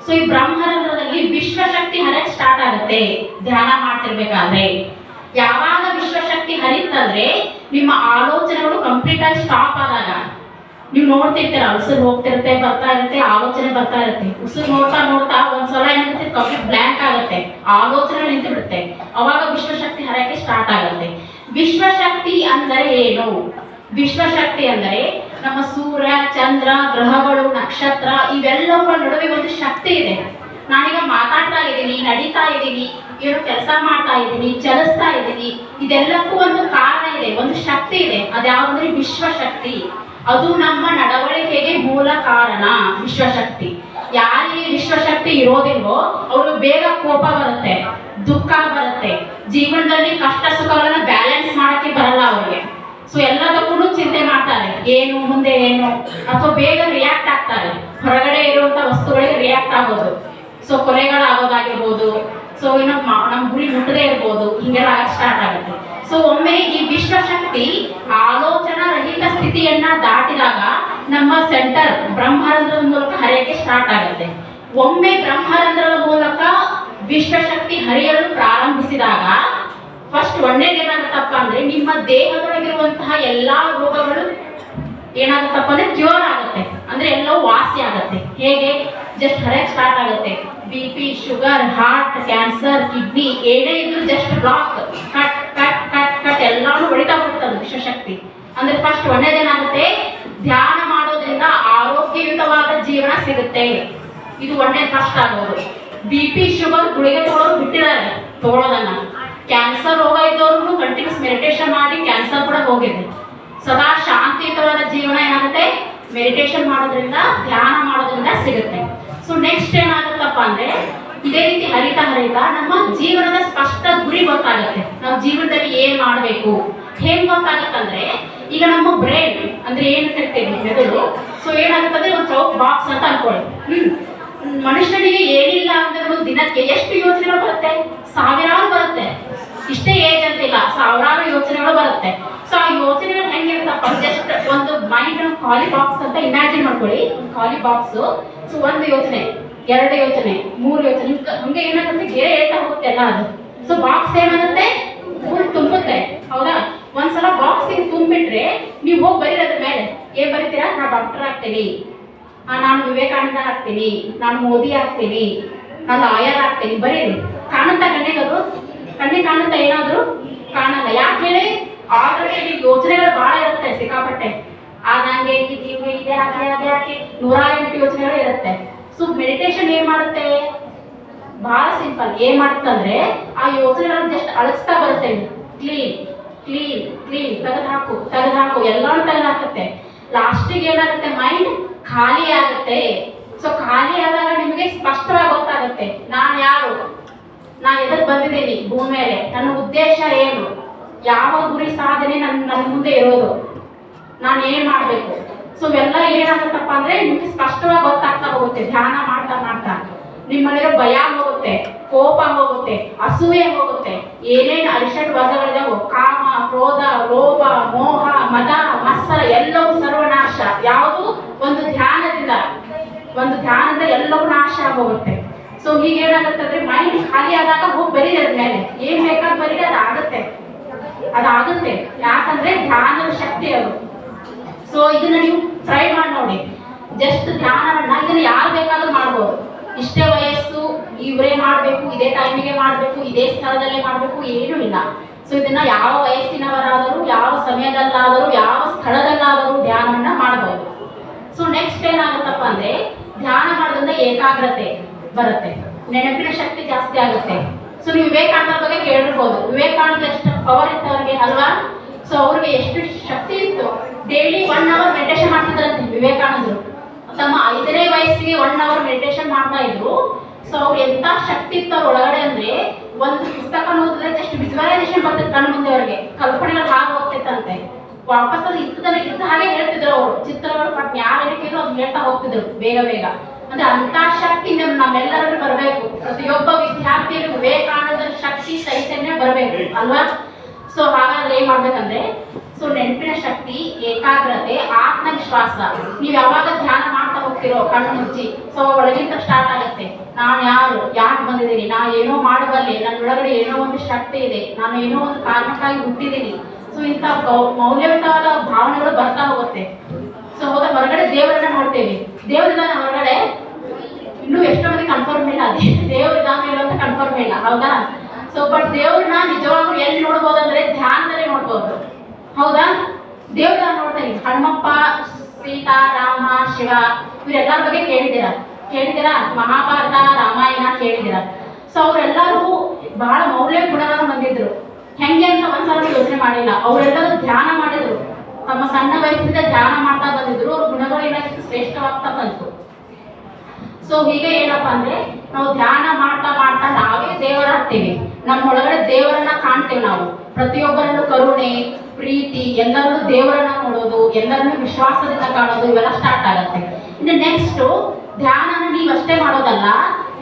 Speaker 1: ಸೊ ಈ ಬ್ರಹ್ಮರಂಧ್ರದಲ್ಲಿ ವಿಶ್ವಶಕ್ತಿ ಹರಕ್ ಸ್ಟಾರ್ಟ್ ಆಗುತ್ತೆ. ಧ್ಯಾನ ಮಾಡ್ತಿರ್ಬೇಕಾದ್ರೆ. ಯಾವಾಗ ವಿಶ್ವಶಕ್ತಿ ಹರಿತಂದ್ರೆ ನಿಮ್ಮ ಆಲೋಚನೆಗಳು ಕಂಪ್ಲೀಟ್ ಆಗಿ ಸ್ಟಾಪ್ ಆದಾಗ. ನೀವು ನೋಡ್ತಿರ್ತೀರ, ಉಸಿರು ಹೋಗ್ತಿರುತ್ತೆ, ಬರ್ತಾ ಇರುತ್ತೆ, ಆಲೋಚನೆ ಬರ್ತಾ ಇರುತ್ತೆ. ಉಸಿರು ನೋಡ್ತಾ ನೋಡ್ತಾ ಒಂದ್ಸಲ ಏನಾಗುತ್ತೆ ಕಂಪ್ಲೀಟ್ ಬ್ಲ್ಯಾಂಕ್ ಆಗುತ್ತೆ. ಆಲೋಚನೆ ನಿಂತು ಬಿಡುತ್ತೆ ಅವಾಗ ವಿಶ್ವಶಕ್ತಿ ಹರಕ್ಕೆ ಸ್ಟಾರ್ಟ್ ಆಗುತ್ತೆ. ವಿಶ್ವಶಕ್ತಿ ಅಂದರೆ ಏನು? ವಿಶ್ವಶಕ್ತಿ ಅಂದರೆ ನಮ್ಮ ಸೂರ್ಯ, ಚಂದ್ರ, ಗ್ರಹಗಳು, ನಕ್ಷತ್ರ, ಇವೆಲ್ಲವುಗಳ ನಡುವೆ ಒಂದು ಶಕ್ತಿ ಇದೆ. ನಾನೀಗ ಮಾತಾಡ್ತಾ ಇದ್ದೀನಿ, ನಡೀತಾ ಇದ್ದೀನಿ, ಏನು ಕೆಲಸ ಮಾಡ್ತಾ ಇದ್ದೀನಿ, ಚಲಿಸ್ತಾ ಇದ್ದೀನಿ, ಇದೆಲ್ಲಕ್ಕೂ ಒಂದು ಕಾರಣ ಇದೆ, ಒಂದು ಶಕ್ತಿ ಇದೆ. ಅದ್ಯಾವುದಂದ್ರೆ ವಿಶ್ವಶಕ್ತಿ. ಅದು ನಮ್ಮ ನಡವಳಿಕೆಗೆ ಮೂಲ ಕಾರಣ ವಿಶ್ವಶಕ್ತಿ. ಯಾರಿಗೆ ವಿಶ್ವಶಕ್ತಿ ಇರೋದಿಲ್ವೋ ಅವರು ಬೇಗ ಕೋಪ ಬರುತ್ತೆ, ದುಃಖ ಬರುತ್ತೆ. ಜೀವನದಲ್ಲಿ ಕಷ್ಟ ಸುಖಗಳನ್ನ ಬ್ಯಾಲೆನ್ಸ್ ಮಾಡಕ್ಕೆ ಬರಲ್ಲ ಅವರಿಗೆ. ಸೊ ಎಲ್ಲದಕ್ಕೂ ಚಿಂತೆ ಮಾಡ್ತಾರೆ, ಏನು, ಮುಂದೆ ಏನು, ಅಥವಾ ಬೇಗ ರಿಯಾಕ್ಟ್ ಆಗ್ತಾರೆ. ಹೊರಗಡೆ ಇರುವಂತ ವಸ್ತುಗಳಿಗೆ ರಿಯಾಕ್ಟ್ ಆಗೋದು. ಸೊ ಕೊಲೆಗಳಾಗೋದಾಗಿರ್ಬೋದು ಸೊ ಏನೋ ನಮ್ಮ ಗುರಿ ಮುಟ್ಟದೇ ಇರ್ಬೋದು, ಹಿಂಗೆಲ್ಲ ಸ್ಟಾರ್ಟ್ ಆಗುತ್ತೆ. ಸೊ ಒಮ್ಮೆ ಈ ವಿಶ್ವಶಕ್ತಿ ಆಲೋಚನಾ ರಹಿತ ಸ್ಥಿತಿಯನ್ನ ದಾಟಿದಾಗ ನಮ್ಮ ಸೆಂಟರ್ ಬ್ರಹ್ಮರಂಧ್ರದ ಮೂಲಕ ಹರಿಯಕ್ಕೆ ಸ್ಟಾರ್ಟ್ ಆಗುತ್ತೆ. ಒಮ್ಮೆ ಬ್ರಹ್ಮರಂಧ್ರದ ಮೂಲಕ ವಿಶ್ವಶಕ್ತಿ ಹರಿಯಲು ಪ್ರಾರಂಭಿಸಿದಾಗ ಫಸ್ಟ್ ಒಳ್ಳೇದೇನಾಗುತ್ತಪ್ಪ ಅಂದ್ರೆ ನಿಮ್ಮ ದೇಹದೊಳಗಿರುವಂತಹ ಎಲ್ಲಾ ರೋಗಗಳು ಏನಾಗುತ್ತಪ್ಪ ಅಂದ್ರೆ ಕ್ಯೂರ್ ಆಗುತ್ತೆ. ಅಂದ್ರೆ ಎಲ್ಲವೂ ವಾಸಿ ಆಗುತ್ತೆ. ಹೇಗೆ? ಜಸ್ಟ್ ಹರಕ್ ಸ್ಟಾರ್ಟ್ ಆಗುತ್ತೆ. B P sugar heart cancer kidney ಏನೇ ಇದ್ರು just block cut cut cut cut ಎಲ್ಲಾನು ಹೊಡಿತಾ ಹೋಗ್ತದೆ ವಿಶ್ವಶಕ್ತಿ. ಅಂದ್ರೆ ಫಸ್ಟ್ ಒಳ್ಳೇದೇನಾಗುತ್ತೆ? ಧ್ಯಾನ ಮಾಡೋದ್ರಿಂದ ಆರೋಗ್ಯಯುತವಾದ ಜೀವನ ಸಿಗುತ್ತೆ. ಇದು ಒಳ್ಳೆ ಫಸ್ಟ್ ಆಗೋದು. ಬಿ ಪಿ ಶುಗರ್ ಗುಳಿಗೆ ತಗೊಳ್ಳೋರು ಬಿಟ್ಟಿದ್ದಾರೆ. ತಗೊಳ್ಳೋದನ್ನ ಕ್ಯಾನ್ಸರ್ ರೋಗ ಇದ್ದವ್ರು ಕಂಟಿನ್ಯೂಸ್ ಮೆಡಿಟೇಷನ್ ಮಾಡಿ ಕ್ಯಾನ್ಸರ್ ಕೂಡ ಹೋಗಿದೆ. ಸದಾ ಶಾಂತಿಯುತವಾದ ಜೀವನ ಏನಾಗುತ್ತೆ? ಮೆಡಿಟೇಷನ್ ಮಾಡೋದ್ರಿಂದ, ಧ್ಯಾನ ಮಾಡೋದ್ರಿಂದ ಸಿಗುತ್ತೆ. ಸೊ ನೆಕ್ಸ್ಟ್ ಏನಾಗುತ್ತಪ್ಪ ಅಂದ್ರೆ, ಇದೇ ರೀತಿ ಹರಿತ ಹರಿತಾ ನಮ್ಮ ಜೀವನದ ಸ್ಪಷ್ಟ ಗುರಿ ಗೊತ್ತಾಗುತ್ತೆ. ನಾವು ಜೀವನದಲ್ಲಿ ಏನ್ ಮಾಡಬೇಕು? ಹೆಂಗ್ ಗೊತ್ತಾಗತ್ತಂದ್ರೆ, ಈಗ ನಮ್ಮ ಬ್ರೈನ್ ಅಂದ್ರೆ ಏನ್ ಕರಿತೇವೆ ಮೆದುಳು ಸೊ ಏನಾಗುತ್ತಂದ್ರೆ ಒಂದು ಚೌಕ್ ಬಾಕ್ಸ್ ಅಂತ ಅನ್ಕೊಳ್ಳಿ. ಹ್ಮ್. ಮನುಷ್ಯನಿಗೆ ಏನಿಲ್ಲ ಅಂದ್ರೆ ದಿನಕ್ಕೆ ಎಷ್ಟು ಯೋಚನೆಗಳು ಬರುತ್ತೆ? ಸಾವಿರಾರು ಬರುತ್ತೆ. ಇಷ್ಟೇ ಏಜ್ ಅಂತಿಲ್ಲ ಸಾವಿರಾರು ಯೋಚನೆಗಳು ಬರುತ್ತೆ. ಸೊ ಆ ಯೋಚನೆಗಳು ಹೆಂಗಿರುತ್ತಪ್ಪ? ಜಸ್ಟ್ ಒಂದು ಮೈಂಡ್ ಖಾಲಿ ಬಾಕ್ಸ್ ಅಂತ ಇಮ್ಯಾಜಿನ್ ಮಾಡ್ಕೊಳ್ಳಿ. ಖಾಲಿ ಬಾಕ್ಸ್ ಸೊ ಒಂದು ಯೋಚನೆ, ಎರಡು ಯೋಚನೆ, ಮೂರು ಯೋಚನೆ. ಹಿಂಗ- ಏನಾಗುತ್ತೆ? ಗೆರೆ ಹೇಳ್ತಾ ಹೋಗುತ್ತೆ ಅಲ್ಲ ಅದು. ಸೊ ಬಾಕ್ಸ್ ಏನಾಗುತ್ತೆ? ಫುಲ್ ತುಂಬುತ್ತೆ ಹೌದಾ? ಒಂದ್ಸಲ ಬಾಕ್ಸ್ ಹಿಂಗ್ ತುಂಬಿಟ್ರೆ ನೀವು ಹೋಗಿ ಬರೀರೋದ್ರ ಮೇಲೆ. ಏನ್ ಬರೀತೀರಾ? ನಾ ಡಾಕ್ಟರ್ ಆಗ್ತೀನಿ. ನಾನು ವಿವೇಕಾನಂದ ಆಗ್ತೀನಿ. ನಾನು ಮೋದಿ ಆಗ್ತೀನಿ. ನಾನು ಲಾಯರ್ ಆಗ್ತೀನಿ. ಬರೀರಿ. ಕಾಣುತ್ತ ಅದು? ಕಣ್ಣಿಗೆ ಕಾಣುತ್ತಾ ಏನಾದರೂ? ಕಾಣಲ್ಲ. ಯಾಕೆ ಹೇಳಿ? ಆಲ್ರೆಡಿ ಯೋಚನೆಗಳು ಬಹಳ ಇರುತ್ತೆ ಸಿಕ್ಕಾಪಟ್ಟೆ. ಆದಂಗೆ ಇದು ಅದೇ ನೂರ ಎಂಟು ಯೋಚನೆಗಳು ಇರುತ್ತೆ. ಸೊ ಮೆಡಿಟೇಷನ್ ಏನ್ ಮಾಡುತ್ತೆ? ಬಹಳ ಸಿಂಪಲ್ ಏನ್ ಮಾಡುತ್ತಂದ್ರೆ ಆ ಯೋಚನೆಗಳನ್ನ ಜಸ್ಟ್ ಅಳಿಸ್ತಾ ಬರುತ್ತೆ. ಕ್ಲೀನ್ ಕ್ಲೀನ್ ಕ್ಲೀನ್ ತೆಗೆದು ಹಾಕು ತೆಗೆದು ಹಾಕು. ಎಲ್ಲಾನು ತೆಗೆದು ಹಾಕುತ್ತೆ. ಲಾಸ್ಟಿಗೆ ಏನಾಗುತ್ತೆ? ಮೈಂಡ್ ಖಾಲಿ ಆಗುತ್ತೆ. ಸೊ ಖಾಲಿ ಆದಾಗ ನಿಮಗೆ ಸ್ಪಷ್ಟವಾಗಿ ಗೊತ್ತಾಗುತ್ತೆ. ನಾನು ಯಾರು? ನಾನು ಎದಕ್ಕೆ ಬಂದಿದ್ದೀನಿ? ಭೂಮಿ ಮೇಲೆ. ನನ್ನ ಉದ್ದೇಶ ಏನು? ಯಾವ ಗುರಿ ಸಾಧನೆ ನನ್ನ ನನ್ನ ಮುಂದೆ ಇರೋದು? ನಾನು ಏನು ಮಾಡಬೇಕು? ಸೊ ಇವೆಲ್ಲ ಏನಾಗುತ್ತಪ್ಪ ಅಂದ್ರೆ, ನಿಮ್ಗೆ ಸ್ಪಷ್ಟವಾಗಿ ಗೊತ್ತಾಗ್ತಾ ಹೋಗುತ್ತೆ. ಧ್ಯಾನ ಮಾಡ್ತಾ ಮಾಡ್ತಾ. ನಿಮ್ಮಲ್ಲಿರೋ ಭಯ ಹೋಗುತ್ತೆ, ಕೋಪ ಹೋಗುತ್ತೆ, ಅಸೂಯೆ ಹೋಗುತ್ತೆ. ಏನೇನು ಅರಿಷಡ್ ವರ್ಗಗಳಿದಾವೋ, ಕಾಮ, ಕ್ರೋಧ, ಲೋಭ, ಮೋಹ, ಮದ, ಮತ್ಸರ, ಎಲ್ಲವೂ ಸರ್ವನಾಶ. ಯಾವುದು? ಒಂದು ಧ್ಯಾನದಿಂದ. ಒಂದು ಧ್ಯಾನದಿಂದ ಎಲ್ಲವೂ ನಾಶ ಆಗೋಗುತ್ತೆ. ಸೊ ಹೀಗೆ ಏನಾಗುತ್ತೆ ಅಂದ್ರೆ ಮೈಂಡ್ ಖಾಲಿ ಆದಾಗ ಹೋಗಿ ಬರೀರಿ ಅದ್ರ ಮೇಲೆ. ಏನ್ ಬೇಕಾದ್ ಬರೀರಿ, ಅದು ಆಗುತ್ತೆ. ಅದಾಗುತ್ತೆ ಯಾಕಂದ್ರೆ ಧ್ಯಾನದ ಶಕ್ತಿ ಅದು. ಸೊ ಇದನ್ನ ನೀವು ಟ್ರೈ ಮಾಡಿ ನೋಡಿ. ಜಸ್ಟ್ ಧ್ಯಾನವನ್ನ ಇದನ್ನ ಯಾರು ಬೇಕಾದ್ರೂ ಮಾಡ್ಬೋದು. ಇಷ್ಟೇ ವಯಸ್ಸು, ಇವರೇ ಮಾಡಬೇಕು, ಇದೇ ಟೈಮಿಗೆ ಮಾಡಬೇಕು, ಇದೇ ಸ್ಥಳದಲ್ಲೇ ಮಾಡಬೇಕು, ಏನೂ ಇಲ್ಲ. ಸೊ ಇದನ್ನ ಯಾವ ವಯಸ್ಸಿನವರಾದರೂ, ಯಾವ ಸಮಯದಲ್ಲಾದರೂ, ಯಾವ ಸ್ಥಳದಲ್ಲಾದರೂ ಧ್ಯಾನವನ್ನ ಮಾಡಬಹುದು ಸೊ ನೆಕ್ಸ್ಟ್ ಏನಾಗುತ್ತಪ್ಪ ಅಂದ್ರೆ, ಧ್ಯಾನ ಮಾಡೋದ್ರಿಂದ ಏಕಾಗ್ರತೆ. ಬರುತ್ತೆ. ನೆನಪಿನ ಶಕ್ತಿ ಜಾಸ್ತಿ ಆಗುತ್ತೆ. ಸೊ ನೀವು ವಿವೇಕಾನಂದ ಬಗ್ಗೆ ಕೇಳಿರ್ಬೋದು. ವಿವೇಕಾನಂದ ಎಷ್ಟು ಪವರ್ ಇತ್ತು ಅವ್ರಿಗೆ, ಅಲ್ವಾ? ಸೊ ಅವ್ರಿಗೆ ಎಷ್ಟು ಶಕ್ತಿ ಇತ್ತು. ಡೈಲಿ ಒನ್ ಅವರ್ ಮೆಡಿಟೇಷನ್ ಮಾಡ್ತಿದ್ರಂತೆ ವಿವೇಕಾನಂದರು. ತಮ್ಮ ಐದನೇ ವಯಸ್ಸಿಗೆ ಒನ್ ಅವರ್ ಮೆಡಿಟೇಷನ್ ಮಾಡ್ತಾ ಇದ್ರು. ಸೊ ಅವ್ರು ಎಂತ ಶಕ್ತಿ ಇತ್ತು ಅವ್ರ ಒಳಗಡೆ ಅಂದ್ರೆ, ಒಂದು ಪುಸ್ತಕ ಓದಿದ್ರೆ ಜಸ್ಟ್ ವಿಜುವಲೈಸೇಷನ್ ಬರ್ತದೆ ಕಣ್ಣು ಮುಂದೆ ಅವ್ರಿಗೆ. ಕಲ್ಪನೆಗಳು ಹಾಗೆ ಹೋಗ್ತಿತ್ತಂತೆ. ವಾಪಸ್ ಅದು ಇದ್ದದನ್ನ ಇದ್ದ ಹಾಗೆ ಹೇಳ್ತಿದ್ರು ಅವರು. ಚಿತ್ರಗಳು ಪಟ್ ಯಾರು ಅದು ಹೇಳ್ತಾ ಹೋಗ್ತಿದ್ರು ಬೇಗ ಬೇಗ. ಅಂದ್ರೆ ಅಂತ ಶಕ್ತಿ ನಮ್ ನಮ್ಮೆಲ್ಲರೂ ಬರಬೇಕು. ಪ್ರತಿಯೊಬ್ಬ ವಿದ್ಯಾರ್ಥಿಯಲ್ಲೂ ವಿವೇಕಾನಂದ ಶಕ್ತಿ ಚೈತನ್ಯ ಬರಬೇಕು, ಅಲ್ವಾ? ಸೊ ಹಾಗಾದ್ರೆ ಏನ್ ಮಾಡ್ಬೇಕಂದ್ರೆ ಸೊ ನೆನಪಿನ ಶಕ್ತಿ, ಏಕಾಗ್ರತೆ, ಆತ್ಮವಿಶ್ವಾಸ. ನೀವ್ ಯಾವಾಗ ಧ್ಯಾನ ಮಾಡ್ತಾ ಹೋಗ್ತಿರೋ, ಕಣ್ಣು ಮುಚ್ಚಿ ಸೊ ಒಳಗಿಂದ ಸ್ಟಾರ್ಟ್ ಆಗುತ್ತೆ. ನಾನು ಯಾರು, ಯಾಕೆ ಬಂದಿದ್ದೀನಿ? ನಾ ಏನೋ ಮಾಡಬಲ್ಲೆ ನನ್ನ ಒಳಗಡೆ ಏನೋ ಒಂದು ಶಕ್ತಿ ಇದೆ. ನಾನು ಏನೋ ಒಂದು ಕಾರಣಕ್ಕಾಗಿ ಹುಟ್ಟಿದ್ದೀನಿ. ಸೊ ಇಂಥ ಮೌಲ್ಯಯುತವಾದ ಭಾವನೆಗಳು ಬರ್ತಾ ಹೋಗುತ್ತೆ. ಸೊ ಹೋದ ಹೊರಗಡೆ ದೇವರನ್ನ ನೋಡ್ತೇವೆ. ದೇವರನ್ನ ಹೊರಗಡೆ ಇನ್ನೂ ಎಷ್ಟೋ ಮಂದಿ ಕನ್ಫರ್ಮ್ ಇಲ್ಲ, ಅದೇ ದೇವರಿದ್ದಾನೆ ಇಲ್ಲ ಅಂತ ಕನ್ಫರ್ಮ್ ಇಲ್ಲ, ಹೌದಾ? ಸೊ ಬಟ್ ದೇವ್ರನ್ನ ನಿಜವಾಗ್ಲೂ ಎಲ್ಲಿ ನೋಡ್ಬೋದು ಅಂದ್ರೆ ಧ್ಯಾನದಲ್ಲಿ ನೋಡ್ಬೋದು. ಹೌದಾ? ದೇವ್ರ ನೋಡ್ತೇನೆ ಹನುಮಪ್ಪ, ಸೀತಾ, ರಾಮ, ಶಿವ, ಇವರೆಲ್ಲರ ಬಗ್ಗೆ ಕೇಳಿದ್ದೀರಾ? ಕೇಳಿದ್ದೀರಾ? ಮಹಾಭಾರತ, ರಾಮಾಯಣ ಕೇಳಿದ್ದೀರಾ? ಸೊ ಅವರೆಲ್ಲರೂ ಬಹಳ ಮೌಲ್ಯ ಗುಣಗಳನ್ನು ಹೊಂದಿದ್ರು ಹೆಂಗೆ ಅಂತ ಒಂದ್ಸಲ ಯೋಚನೆ ಮಾಡಿಲ್ಲ. ಅವರೆಲ್ಲರೂ ಧ್ಯಾನ ಮಾಡಿದ್ರು. ತಮ್ಮ ಸಣ್ಣ ವಯಸ್ಸಿಂದ ಧ್ಯಾನ ಮಾಡ್ತಾ ಬಂದಿದ್ರು. ಅವ್ರ ಗುಣಗಳು ಏನಾಗಿತ್ತು ಶ್ರೇಷ್ಠವಾಗ್ತಾ ಬಂತು. ಸೊ ಹೀಗೆ ಏನಪ್ಪಾ ಅಂದ್ರೆ ನಾವು ಧ್ಯಾನ ಮಾಡ್ತಾ ಮಾಡ್ತಾ ನಾವೇ ದೇವರಾಗ್ತೇವೆ ನಮ್ಮ ಒಳಗಡೆ ದೇವರನ್ನ ಕಾಣ್ತೇವೆ ನಾವು. ಪ್ರತಿಯೊಬ್ಬರನ್ನು ಕರುಣೆ, ಪ್ರೀತಿ ಎಲ್ಲರನ್ನು ದೇವರನ್ನ ನೋಡೋದು ಎಲ್ಲರನ್ನು ವಿಶ್ವಾಸದಿಂದ ಕಾಣೋದು ಇವೆಲ್ಲ ಸ್ಟಾರ್ಟ್ ಆಗುತ್ತೆ. ಇನ್ನು ನೆಕ್ಸ್ಟ್ ಧ್ಯಾನ ನೀವು ಅಷ್ಟೇ ಮಾಡೋದಲ್ಲ,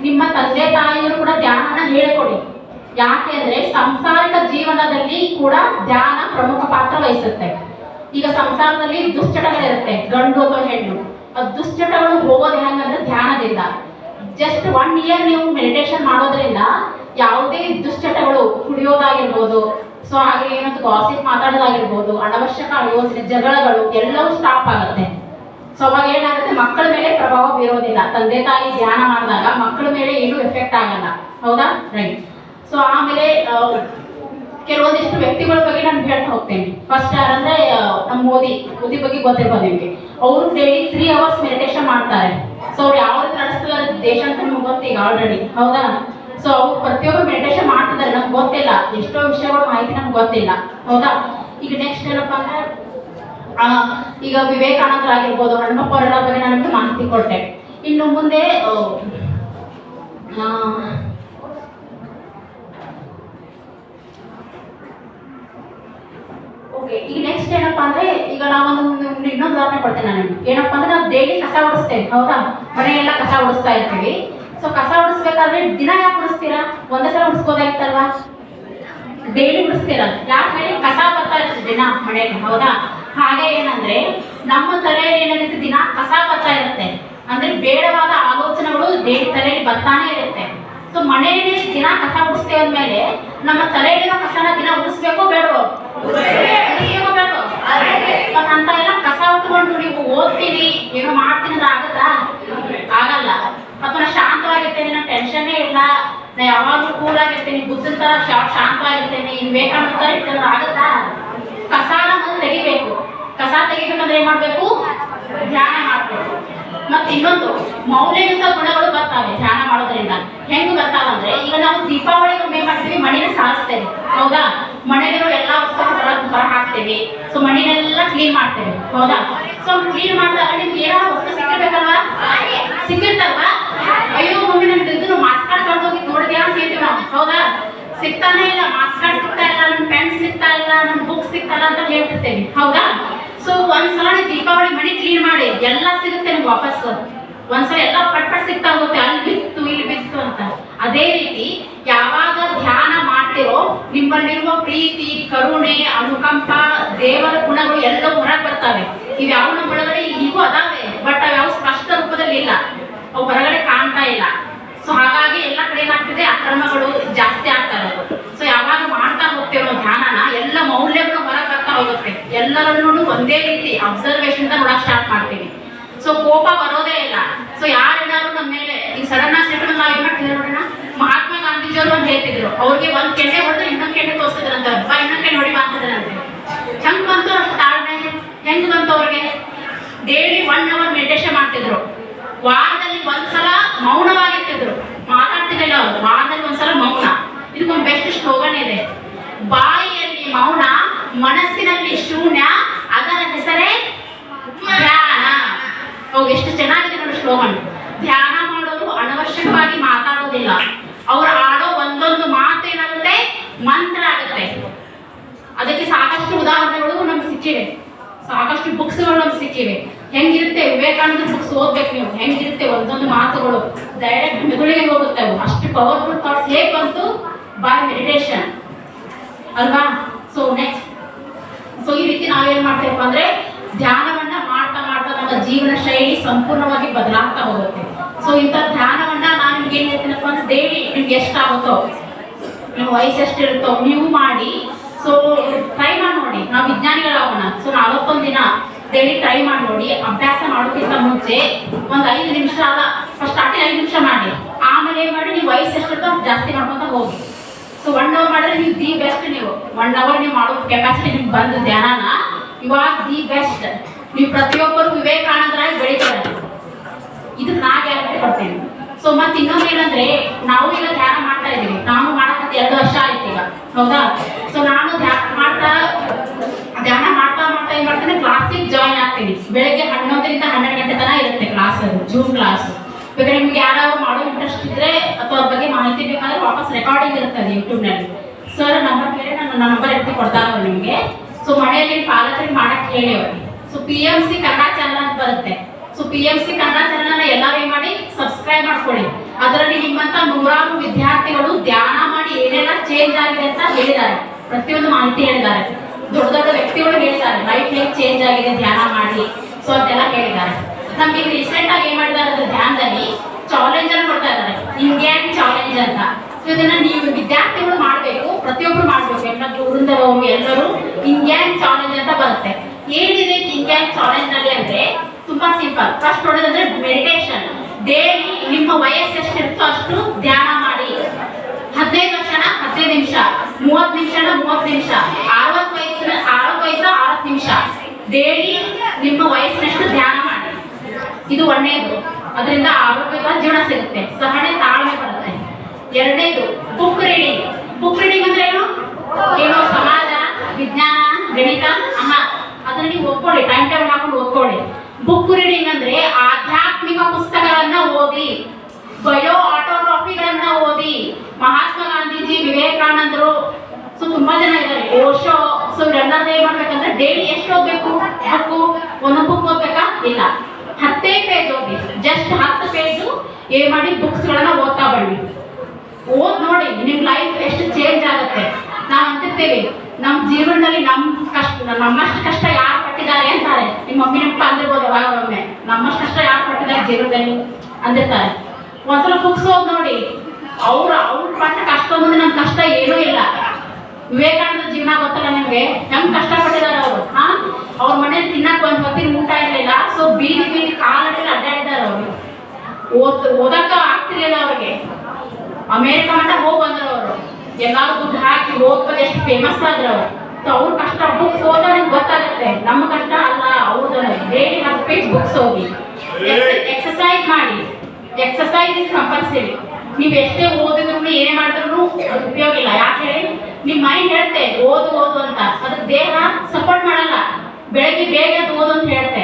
Speaker 1: ನಿಮ್ಮ ತಂದೆ ತಾಯಿಯರು ಕೂಡ ಧ್ಯಾನನ ಹೇಳಿಕೊಡಿ. ಯಾಕೆ ಅಂದ್ರೆ ಸಂಸಾರಿಕ ಜೀವನದಲ್ಲಿ ಕೂಡ ಧ್ಯಾನ ಪ್ರಮುಖ ಪಾತ್ರ ವಹಿಸುತ್ತೆ. ಈಗ ಸಂಸಾರದಲ್ಲಿ ದುಶ್ಚಟಗಳಿರುತ್ತೆ, ಗಂಡು ಅಥವಾ ಹೆಣ್ಣು. ಆ ದುಶ್ಚಟಗಳು ಹೋಗೋದು ಹೆಂಗಂದ್ರೆ ಧ್ಯಾನದಿಂದ. ಜಸ್ಟ್ ಒನ್ ಇಯರ್ ನೀವು ಮೆಡಿಟೇಷನ್ ಮಾಡೋದ್ರಿಂದ ಯಾವುದೇ ದುಶ್ಚಟಗಳು ಕುಡಿಯೋದಾಗಿರ್ಬೋದು, ಸೊ ಹಾಗೆ ಏನಂತ ಗಾಸಿಪ್ ಮಾತಾಡೋದಾಗಿರ್ಬೋದು, ಅನವಶ್ಯಕ ಯೋಚನೆ ಜಗಳಗಳು ಎಲ್ಲವೂ ಸ್ಟಾಪ್ ಆಗುತ್ತೆ. ಸೊ ಅವಾಗ ಏನಾಗುತ್ತೆ? ಮಕ್ಕಳ ಮೇಲೆ ಪ್ರಭಾವ ಬೀರೋದಿಲ್ಲ. ತಂದೆ ತಾಯಿ ಧ್ಯಾನ ಮಾಡಿದಾಗ ಮಕ್ಕಳ ಮೇಲೆ ಏನು ಎಫೆಕ್ಟ್ ಆಗಲ್ಲ. ಹೌದಾ? ರೈಟ್ ಸೊ ಆಮೇಲೆ ಕೆಲವೊಂದಿಷ್ಟು ವ್ಯಕ್ತಿಗಳ ಬಗ್ಗೆ ನಾನು ಹೇಳ್ತಾ ಹೋಗ್ತೇನೆ. ಫಸ್ಟ್ ಯಾರಂದ್ರೆ ನಮ್ಮ ಮೋದಿ ಮೋದಿ ಬಗ್ಗೆ ಗೊತ್ತಿರ್ಬೋದು ನಿಮಗೆ. ಅವರು ಡೈಲಿ ತ್ರೀ ಅವರ್ಸ್ ಮೆಡಿಟೇಷನ್ ಮಾಡ್ತಾರೆ. ಸೊ ಅವ್ರು ಯಾವ ರೀತಿ ನಡೆಸ್ತಾರೆ ದೇಶ ಅಂತ ನಮ್ಗೆ ಗೊತ್ತು ಈಗ ಆಲ್ರೆಡಿ ಹೌದಾ? ಸೊ ಅವ್ರು ಪ್ರತಿಯೊಬ್ಬರು ಮೆಡಿಟೇಷನ್ ಮಾಡ್ತಿದ್ದಾರೆ. ನಮ್ಗೆ ಗೊತ್ತಿಲ್ಲ. ಎಷ್ಟೋ ವಿಷಯಗಳ ಮಾಹಿತಿ ನಮ್ಗೆ ಗೊತ್ತಿಲ್ಲ. ಹೌದಾ? ಈಗ ನೆಕ್ಸ್ಟ್ ಏನಪ್ಪ ಅಂದ್ರೆ ಈಗ ವಿವೇಕಾನಂದರಾಗಿರ್ಬೋದು ಹನುಮಪ್ಪ ಅವರೆಲ್ಲ ಬಗ್ಗೆ ನಾನು ಮಾಹಿತಿ ಕೊಟ್ಟೆ. ಇನ್ನು ಮುಂದೆ ಆ, ಆ, ಓಕೆ ಈಗ ನೆಕ್ಸ್ಟ್ ಏನಪ್ಪಾ ಅಂದ್ರೆ ಈಗ ನಾವೊಂದು ಇನ್ನೊಂದು ಉದಾಹರಣೆ ಕೊಡ್ತೇನೆ ನಾನು ಏನಪ್ಪ ಅಂದ್ರೆ ನಾವು ಡೈಲಿ ಕಸ ಓಡಿಸ್ತೇವೆ ಹೌದಾ? ಮನೆಯೆಲ್ಲ ಕಸ ಉಡಿಸ್ತಾ ಇರ್ತೀವಿ. ಸೊ ಕಸ ಓಡಿಸ್ಬೇಕಾದ್ರೆ ದಿನ ಯಾಕೆ ಓಡಿಸ್ತೀರಾ ಒಂದೇ ಸಲ ಓಡಿಸ್ಬೋದಾಗಿತ್ತಲ್ವಾ ಡೈಲಿ ಉಡಿಸ್ತೀರಾ? ಯಾಕೆ ಕಸ ಬರ್ತಾ ಇರ್ತದೆ ದಿನ ಮನೆಯಲ್ಲಿ, ಹೌದಾ? ಹಾಗೆ ಏನಂದ್ರೆ, ನಮ್ಮ ತಲೆಯಲ್ಲಿ ಏನಾಗುತ್ತೆ ದಿನ? ಕಸ ಬರ್ತಾ ಇರುತ್ತೆ. ಅಂದ್ರೆ ಬೇಡವಾದ ಆಲೋಚನೆಗಳು ಡೈಲಿ ತಲೆಯಲ್ಲಿ ಬರ್ತಾನೆ ಇರುತ್ತೆ. ಸೊ ಮನೆಯಲ್ಲಿ ದಿನ ಕಸ ಉಡಿಸ್ತೇವೆ ಅಂದ್ಮೇಲೆ ನಮ್ಮ ತಲೆಯಲ್ಲಿರೋ ಕಸನ ದಿನ ಉಡಿಸ್ಬೇಕೋ ಬೇಡವೋ? ಉಡಿಸ್ಬೇಕೋ. ಬೇಡವೋ? ಮತ್ತ್ ಅಂತ ಎಲ್ಲ ಕಸ ಉಟ್ಕೊಂಡು ನೀವು ಓದ್ತೀನಿ ಏನೋ ಮಾಡ್ತೀನಿ ಅಂದ್ರೆ ಆಗುತ್ತಾ? ಆಗಲ್ಲ. ಅಥವಾ ನಾನು ಶಾಂತವಾಗಿರ್ತೇನೆ ನಾನು ಟೆನ್ಷನ್ನೇ ಇಲ್ಲ. ನಾನು ಯಾವಾಗಲೂ ಕೂಲ್ ಆಗಿರ್ತೀನಿ, ಬುದ್ಧನ ಶಾ- ಶಾಂತವಾಗಿರ್ತೇನೆ. ಇನ್ ಬೇಕಾದ ತರ ಇರ್ತೇನೆ ಆಗುತ್ತಾ? ಕಸಾನ ಮೊದಲು ತೆಗಿಬೇಕು. ಕಸ ತೆಗಿಬೇಕಂದ್ರೆ ಏನು ಮಾಡಬೇಕು? ಧ್ಯಾನ ಮಾಡ್ಬೇಕು. ಮತ್ತೆ ಇನ್ನೊಂದು, ಮೌಲ್ಯಯುತ ಗುಣಗಳು ಬರ್ತಾವೆ ಧ್ಯಾನ ಮಾಡೋದ್ರಿಂದ. ಹೆಂಗ್ ಬರ್ತಾವಂದ್ರೆ, ಈಗ ನಾವು ದೀಪಾವಳಿ ಒಮ್ಮೆ ಮಾಡ್ತೀವಿ? ಮಣಿನ ಸಾರಿಸ್ತೇವೆ. ಹೌದಾ? ಮನೆಗಿರೋ ಎಲ್ಲಾ ವಸ್ತುಗಳು ಹೊರ ಹಾಕ್ತೇವೆ. ಸೊ ಮಣಿನೆಲ್ಲ ಕ್ಲೀನ್ ಮಾಡ್ತೇವೆ. ಹೌದಾ? ಸೊ ಕ್ಲೀನ್ ಮಾಡಿದಾಗ ನಿಮ್ಗೆ ಏನಾದ್ರು ವಸ್ತು ಸಿಕ್ಕಿರ್ಬೇಕಲ್ವಾ? ಸಿಕ್ಕಿರ್ತಲ್ವಾ? ಅಯ್ಯೋ, ಮಮ್ಮಿ ಇದು ಮಾಸ್ಕ್ ಕಾರ್ಡ್ ಕಳ್ದೋಗಿ ನೋಡಿದೆ ಅಂತ ಹೇಳ್ತೀವಿ ನಾವು. ಹೌದಾ? ಸಿಗ್ತಾನೆ ಇಲ್ಲ. ಮಾಸ್ಕ್ ಸಿಗ್ತಾ ಇಲ್ಲ ನನ್ನ ಪೆನ್ ಸಿಗ್ತಾ ಇಲ್ಲ ನನ್ನ ಬುಕ್ ಸಿಗ್ತಾ ಇಲ್ಲ ಅಂತ ಹೇಳ್ತಿರ್ತೇವೆ. ಹೌದಾ? ಸೊ ಒಂದ್ಸಲ ದೀಪಾವಳಿ ಮನೆ ಕ್ಲೀನ್ ಮಾಡಿ, ಎಲ್ಲ ಸಿಗುತ್ತೆ ನಿಮ್ಗೆ ವಾಪಸ್ ಒಂದ್ಸಲ ಎಲ್ಲ ಪಟ್ ಪಟ್ ಸಿಗ್ತಾ ಹೋಗುತ್ತೆ, ಅಲ್ಲಿ ಬಿತ್ತು, ಇಲ್ಲಿ ಬಿತ್ತು ಅಂತ. ಅದೇ ರೀತಿ ಯಾವಾಗ ಧ್ಯಾನ ಮಾಡ್ತಿರೋ, ನಿಮ್ಮಲ್ಲಿರುವ ಪ್ರೀತಿ, ಕರುಣೆ, ಅನುಕಂಪ, ದೇವರ ಗುಣಗಳು ಎಲ್ಲವೂ ಹೊರಗೆ ಬರ್ತವೆ. ಇವ್ಯಾವ ನಮ್ಮ ಒಳಗಡೆ ಈಗೂ ಅದಾವೆ ಬಟ್ ಅವು ಯಾವ ಸ್ಪಷ್ಟ ರೂಪದಲ್ಲಿ ಇಲ್ಲ. ಅವು ಹೊರಗಡೆ ಕಾಣ್ತಾ ಇಲ್ಲ. ಸೊ ಹಾಗಾಗಿ ಎಲ್ಲ ಕಡೆ ಏನಾಗ್ತಿದೆ, ಅಕ್ರಮಗಳು ಜಾಸ್ತಿ ಆಗ್ತಾ ಇರೋದು. ಸೊ ಯಾವಾಗ ಮಾಡ್ತಾ ಹೋಗ್ತೇವೆ ಧ್ಯಾನನ, ಎಲ್ಲ ಮೌಲ್ಯಗಳು ಹೊರಗೆ ಬರ್ತಾ ಹೋಗುತ್ತೆ ಎಲ್ಲರನ್ನೂ ಒಂದೇ ರೀತಿ ಅಬ್ಸರ್ವೇಷನ್ ನೋಡಕ್ ಸ್ಟಾರ್ಟ್ ಮಾಡ್ತೀವಿ. ಸೊ ಕೋಪ ಬರೋದೇ ಇಲ್ಲ. ಸೊ ಯಾರೇನಾದ್ರು ನಮ್ಮ ಮೇಲೆ ಈ ಸಡನ್ ಆಗಿ ಸಿಟ್ಟು ನಾವು ಏನ್ ನೋಡೋಣ? ಮಹಾತ್ಮ ಗಾಂಧೀಜಿಯವರು ಒಂದು ಹೇಳ್ತಿದ್ರು. ಅವ್ರಿಗೆ ಒಂದ್ ಕೆಂಡೆ ಹೊಡೆದ್ರೆ ಇನ್ನೊಂದ್ ಕೆಂಡೆ ತೋರಿಸಿದ್ರಂತ ಬಾ, ಇನ್ನೊಂದ್ ಕೆಂಡೆ ಹೊಡಿ ಮಾಡ್ತಿದ್ರಂತೆ ಹೆಂಗ್ ಬಂತು ಅಷ್ಟು ತಾಳ್ಮೆ? ಹೆಂಗ್ ಬಂತು ಅವ್ರಿಗೆ? ಡೈಲಿ ಒನ್ ಅವರ್ ಮೆಡಿಟೇಷನ್ ಮಾಡ್ತಿದ್ರು. ವಾರದಲ್ಲಿ ಒಂದ್ಸಲ ಮೌನವಾಗಿರ್ತಿದ್ರು. ಮಾತಾಡ್ತಿರ್ಲಿಲ್ಲ ಅವ್ರು. ವಾರದಲ್ಲಿ ಒಂದ್ಸಲ ಮೌನ. ಇದಕ್ಕೊಂದು ಬೆಸ್ಟ್ ಸ್ಲೋಗನ್ ಇದೆ. ಬಾಯಿಯಲ್ಲಿ ಮೌನ, ಮನಸ್ಸಿನಲ್ಲಿ ಶೂನ್ಯ, ಅದರ ಹೆಸರೇ ಧ್ಯಾನ. ಎಷ್ಟು ಚೆನ್ನಾಗಿದೆ ನೋಡಿ ಶ್ಲೋಗನ್ ಧ್ಯಾನ ಮಾಡೋರು ಅನವಶ್ಯಕವಾಗಿ ಮಾತಾಡೋದಿಲ್ಲ. ಅವ್ರು ಆಡೋ ಒಂದೊಂದು ಮಾತು ಏನಾಗುತ್ತೆ ಮಂತ್ರ ಆಗುತ್ತೆ ಅದಕ್ಕೆ ಸಾಕಷ್ಟು ಉದಾಹರಣೆಗಳು ನಮ್ಗೆ ಸಿಕ್ಕಿವೆ. ಸಾಕಷ್ಟು ಬುಕ್ಸ್ಗಳು ನಮ್ಗೆ ಸಿಕ್ಕಿವೆ. ಹೆಂಗಿರುತ್ತೆ ವಿವೇಕಾನಂದ ಬುಕ್ಸ್ ಓದ್ಬೇಕು ನೀವು? ಹೆಂಗಿರುತ್ತೆ ಒಂದೊಂದು ಮಾತುಗಳು? ಡೈರೆಕ್ಟ್ ಮೆದುಳಿಗೆ ಹೋಗುತ್ತೆ ಅಷ್ಟು ಪವರ್ಫುಲ್ ಥಾಟ್ಸ್ ಹೇಗೆ ಬಂತು? ಬೈ ಮೆಡಿಟೇಷನ್ ಅಲ್ವಾ? ಸೊ ನೆಕ್ಸ್ಟ್ ಸೊ ಈ ರೀತಿ ನಾವೇನ್ ಮಾಡ್ತೇವಪ್ಪ ಅಂದ್ರೆ ಧ್ಯಾನವನ್ನ ಮಾಡ್ತಾ ಮಾಡ್ತಾ ನಮ್ಮ ಜೀವನ ಶೈಲಿ ಸಂಪೂರ್ಣವಾಗಿ ಬದಲಾಗ್ತಾ ಹೋಗುತ್ತೆ. ಸೊ ಇಂಥ ಧ್ಯಾನವನ್ನ ನಾನು ನಿಮ್ಗೆ ಏನ್ ಹೇಳ್ತೀನಪ್ಪ ಅಂದ್ರೆ ಡೈಲಿ ನಿಮ್ಗೆ ಎಷ್ಟಾಗುತ್ತೋ, ನಿಮ್ಮ ವಯಸ್ಸು ಎಷ್ಟಿರುತ್ತೋ ನೀವು ಮಾಡಿ. ಸೊ ಟ್ರೈ ಮಾಡಿ ನೋಡಿ. ನಾವು ವಿಜ್ಞಾನಿಗಳಾಗೋಣ. ಸೊ ನಲವತ್ತೊಂದು ದಿನ ಡೈಲಿ ಟ್ರೈ ಮಾಡಿ ನೋಡಿ. ಅಭ್ಯಾಸ ಮಾಡೋಕ್ಕಿಂತ ಮುಂಚೆ ಒಂದು ಐದು ನಿಮಿಷ ಅಲ್ಲ ಫಸ್ಟ್ ಸ್ಟಾರ್ಟಿಂಗ್ ಐದು ನಿಮಿಷ ಮಾಡಿ. ಆಮೇಲೆ ಮಾಡಿ, ನೀವು ವಯಸ್ಸು ಎಷ್ಟಿರುತ್ತೋ ಜಾಸ್ತಿ ಮಾಡ್ಕೊತ ಹೋಗಿ. ಸೊ ಒನ್ ಅವರ್ ಮಾಡಿದ್ರೆ ನೀವು ದಿ ಬೆಸ್ಟ್ ನೀವು. ಒನ್ ಅವರ್ ನೀವು ಮಾಡೋ ಕೆಪಾಸಿಟಿ ನಿಮ್ಗೆ ಬಂದ ಧ್ಯಾನನ ಇವಾಗ ದಿ ಬೆಸ್ಟ್ ನೀವು ಪ್ರತಿಯೊಬ್ಬರು ವಿವೇಕಾನಂದರಾಗಿ ಬೆಳಿತಾರೆ. ಇದು ನಾ ಗ್ಯಾರಂಟಿ ಕೊಡ್ತೇನೆ ಸೊ ಮತ್ತೆ ಇನ್ನೊಂದು ಏನಂದ್ರೆ, ನಾವು ಈಗ ಧ್ಯಾನ ಮಾಡ್ತಾ ಇದ್ದೀವಿ. ನಾನು ಮಾಡಕತ್ತ ಎರಡು ವರ್ಷ ಆಯ್ತು ಈಗ. ಹೌದಾ? ಸೊ ನಾನು ಧ್ಯಾನ ಮಾಡ್ತಾ ಧ್ಯಾನ ಮಾಡ್ತಾ ಮಾಡ್ತಾ ಏನ್ ಮಾಡ್ತೇನೆ? ಕ್ಲಾಸಿಗೆ ಜಾಯಿನ್ ಆಗ್ತೀನಿ. ಬೆಳಗ್ಗೆ ಹನ್ನೊಂದರಿಂದ ಹನ್ನೆರಡು ಗಂಟೆ ತನಕ ಇರುತ್ತೆ ಕ್ಲಾಸ್ ಜೂಮ್ ಕ್ಲಾಸ್ ಬೇಕಾದ್ರೆ ನಿಮ್ಗೆ ಯಾರು ಮಾಡೋ ಇಂಟ್ರೆಸ್ಟ್ ಇದ್ರೆ ಅಥವಾ ಅದ್ರ ಬಗ್ಗೆ ಮಾಹಿತಿ ಬೇಕಾದ್ರೆ ವಾಪಸ್ ರೆಕಾರ್ಡಿಂಗ್ ಇರುತ್ತೆ ಇರ್ತದೆ ಯೂಟ್ಯೂಬ್ನಲ್ಲಿ ಸರ್ ನಂಬರ್ ಬೇರೆ ನಾನು ನಂಬರ್ ಎತ್ತಿ ಕೊಡ್ತಾರೆ ನಿಮಗೆ. ಸೊ ಮನೆಯಲ್ಲಿ ಪಾಲಕರಿಗೆ ಮಾಡಕ್ ಹೇಳಿ so P M C Kannada channel ಅಂತ ಬರುತ್ತೆ. So P M C Kannada channel ಎಲ್ಲರೂ ಮಾಡಿ ಸಬ್ಸ್ಕ್ರೈಬ್ ಮಾಡ್ಕೊಳ್ಳಿ. ಅದರಲ್ಲಿ ನಿಮ್ಮಂತ ನೂರಾರು ವಿದ್ಯಾರ್ಥಿಗಳು ಧ್ಯಾನ ಮಾಡಿ ಏನೆಲ್ಲ ಚೇಂಜ್ ಆಗಿದೆ ಅಂತ ಹೇಳಿದ್ದಾರೆ. ಪ್ರತಿಯೊಂದು ಮಾಹಿತಿ ಹೇಳಿದ್ದಾರೆ. ದೊಡ್ಡ ದೊಡ್ಡ ವ್ಯಕ್ತಿಗಳು ಹೇಳ್ತಾರೆ ಲೈಫ್ ಹೇಗೆ ಚೇಂಜ್ ಆಗಿದೆ? ಧ್ಯಾನ ಮಾಡಿ. ಸೊ ಅದೆಲ್ಲ ಹೇಳಿದ್ದಾರೆ ನಮ್ಗೆ ರೀಸೆಂಟ್ ಆಗಿ ಏನ್ ಮಾಡಿದ್ದಾರೆ ಅಂದ್ರೆ ಧ್ಯಾನದಲ್ಲಿ ಚಾಲೆಂಜ್ ಅನ್ನು ಕೊಡ್ತಾ ಇದ್ದಾರೆ. ಇಂಡಿಯನ್ ಚಾಲೆಂಜ್ ಅಂತ. ಇದನ್ನ ನೀವು ವಿದ್ಯಾರ್ಥಿಗಳು ಮಾಡಬೇಕು ಪ್ರತಿಯೊಬ್ಬರು ಮಾಡಬೇಕು. ಎಲ್ಲ ದೂರದವರು ಎಲ್ಲರೂ ಇಂಡಿಯನ್ ಚಾಲೆಂಜ್ ಅಂತ ಬರುತ್ತೆ. ಏನಿದೆ ಇಂಡಿಯನ್ ಚಾಲೆಂಜ್ನಲ್ಲಿ ಅಂದ್ರೆ, ತುಂಬಾ ಸಿಂಪಲ್ ಫಸ್ಟ್ ನೋಡೋದಂದ್ರೆ ಮೆಡಿಟೇಷನ್ ಡೈಲಿ ನಿಮ್ಮ ವಯಸ್ಸು ಎಷ್ಟಿರುತ್ತೋ ಅಷ್ಟು ಧ್ಯಾನ ಮಾಡಿ. ಹದಿನೈದು ವರ್ಷನ ಹದಿನೈದು ನಿಮಿಷ. ಮೂವತ್ತು ನಿಮಿಷನ ಮೂವತ್ತು ನಿಮಿಷ. ಅರವತ್ತು ವಯಸ್ಸಿನ, ಅರವತ್ತು ವಯಸ್ಸು ಅರವತ್ತು ನಿಮಿಷ. ಡೈಲಿ ನಿಮ್ಮ ವಯಸ್ಸಿನಷ್ಟು ಧ್ಯಾನ ಮಾಡಿ. ಇದು ಒಳ್ಳೆಯದು. ಅದರಿಂದ ಆರೋಗ್ಯದ ಜೀವನ ಸಿಗುತ್ತೆ. ಸಹನೆ ತಾಳ್ಮೆ ಬರುತ್ತೆ. ಎರಡನೇದು ಬುಕ್ ರೀಡಿಂಗ್ ಬುಕ್ ರೀಡಿಂಗ್ ಅಂದ್ರೆ ಏನು? ಏನೋ? ಸಮಾಜ ವಿಜ್ಞಾನ, ಗಣಿತ ಅಮ್ಮ ಅದನ್ನ ನೀವು ಓದ್ಕೊಳ್ಳಿ ಟೈಮ್ ಟೇಬಲ್ ಹಾಕೊಂಡು ಓದ್ಕೊಳ್ಳಿ. ಬುಕ್ ರೀಡಿಂಗ್ ಅಂದ್ರೆ ಆಧ್ಯಾತ್ಮಿಕ ಪುಸ್ತಕಗಳನ್ನ ಓದಿ, ಬಯೋ ಆಟೋಗ್ರಾಫಿಗಳನ್ನ ಓದಿ. ಮಹಾತ್ಮ ಗಾಂಧೀಜಿ, ವಿವೇಕಾನಂದರು, ಸೊ ತುಂಬಾ ಜನ ಇದ್ದಾರೆ. ಓಶೋ, ಸೊ ಇವರೆಲ್ಲರೂ ಏನ್ ಮಾಡ್ಬೇಕಂದ್ರೆ ಡೈಲಿ ಎಷ್ಟು ಓದ್ಬೇಕು? ಬುಕ್ ಒಂದೊಂದು ಬುಕ್ ಓದ್ಬೇಕಾ? ಇಲ್ಲ. ಹತ್ತೇ ಪೇಜ್ ಓದಿ ಜಸ್ಟ್ ಹತ್ತು ಪೇಜು ಏ ಮಾಡಿ ಬುಕ್ಸ್ ಗಳನ್ನ ಓದ್ತಾ ಬಂದ್ವಿ ಓದ್ ನೋಡಿ ನಿಮ್ ಲೈಫ್ ಎಷ್ಟು ಚೇಂಜ್ ಆಗುತ್ತೆ. ನಾವ್ ಅಂತಿರ್ತೀವಿ ನಮ್ ಜೀವನದಲ್ಲಿ ನಮ್ ಕಷ್ಟ, ನಮ್ಮಷ್ಟು ಕಷ್ಟ ಯಾರು ಪಟ್ಟಿದ್ದಾರೆ ಅಂತಾರೆ. ನಿಮ್ಮ ಮಮ್ಮಿ, ನಿಮ್ಮ ಅಂದಿರ್ಬೋದು ಯಾವಾಗೊಮ್ಮೆ ನಮ್ಮಷ್ಟು ಕಷ್ಟ ಯಾರು ಪಟ್ಟಿದ್ದಾರೆ ಜೀವನದಲ್ಲಿ ಅಂದಿರ್ತಾರೆ. ಒಂದ್ಸಲ ಬುಕ್ಸ್ ಓದ್ ನೋಡಿ. ಅವ್ರ ಅವ್ರ ಪಟ್ಟ ಕಷ್ಟ ಮುಂದೆ ನಮ್ ಕಷ್ಟ ಏನೂ ಇಲ್ಲ. ವಿವೇಕಾನಂದ ಜೀವನ ಗೊತ್ತಲ್ಲ ನಮಗೆ? ಹೆಂಗ್ ಕಷ್ಟಪಟ್ಟಿದ್ದಾರೆ ಅವರು? ಹಾ? ಅವ್ರ ಮನೇಲಿ ತಿನ್ನಕ್ ಒಂದ್ ಹೊತ್ತಿನ ಊಟ ಇರಲಿಲ್ಲ ಸೊ ಬೀದಿ ಬೀದಿ ಕಾಲಲ್ಲಿ ಅಡ್ಡಾಡಿದ್ದಾರೆ ಅವರು. ಓದ್ ಓದಕ್ಕ ಆಗ್ತಿರ್ಲಿಲ್ಲ ಅವ್ರಿಗೆ. ಅಮೇರಿಕ ಮಟ್ಟ ಹೋಗಿ ಅವರು. ಎಲ್ಲಾರು ದುಡ್ಡು ಹಾಕಿ ಓದ್ಬೋದು ಎಷ್ಟು ಫೇಮಸ್ ಆದ್ರು ಅವರು. ಸೊ ಅವ್ರ ಕಷ್ಟ ಬುಕ್ಸ್ ಓದೋ ನಿಮ್ಗೆ ಗೊತ್ತಾಗುತ್ತೆ. ನಮ್ಮ ಕಷ್ಟ ಅಲ್ಲ ಅವ್ರದ್ದು ಡೈಲಿ ಹತ್ತು ಪೇಜ್ ಬುಕ್ಸ್ ಓದಿ. ಎಕ್ಸಸೈಸ್ ಮಾಡಿ. ಎಕ್ಸಸೈಸ್ ಇಸ್ ಕಂಪಲ್ಸರಿ ನೀವು ಎಷ್ಟೇ ಓದಿದ್ರು ಏನೇ ಮಾಡಿದ್ರು ಉಪಯೋಗ ಇಲ್ಲ. ಯಾಕೆ? ಹೇಳಿ ನಿಮ್ಮ ಮೈಂಡ್ ಹೇಳ್ತೆ ಓದು ಓದು ಅಂತ. ಅದು ದೇಹ ಸಪೋರ್ಟ್ ಮಾಡಲ್ಲ. ಬೆಳಗ್ಗೆ ಬೇಗ ಎದ್ದು ಓದು ಅಂತ ಹೇಳ್ತೆ.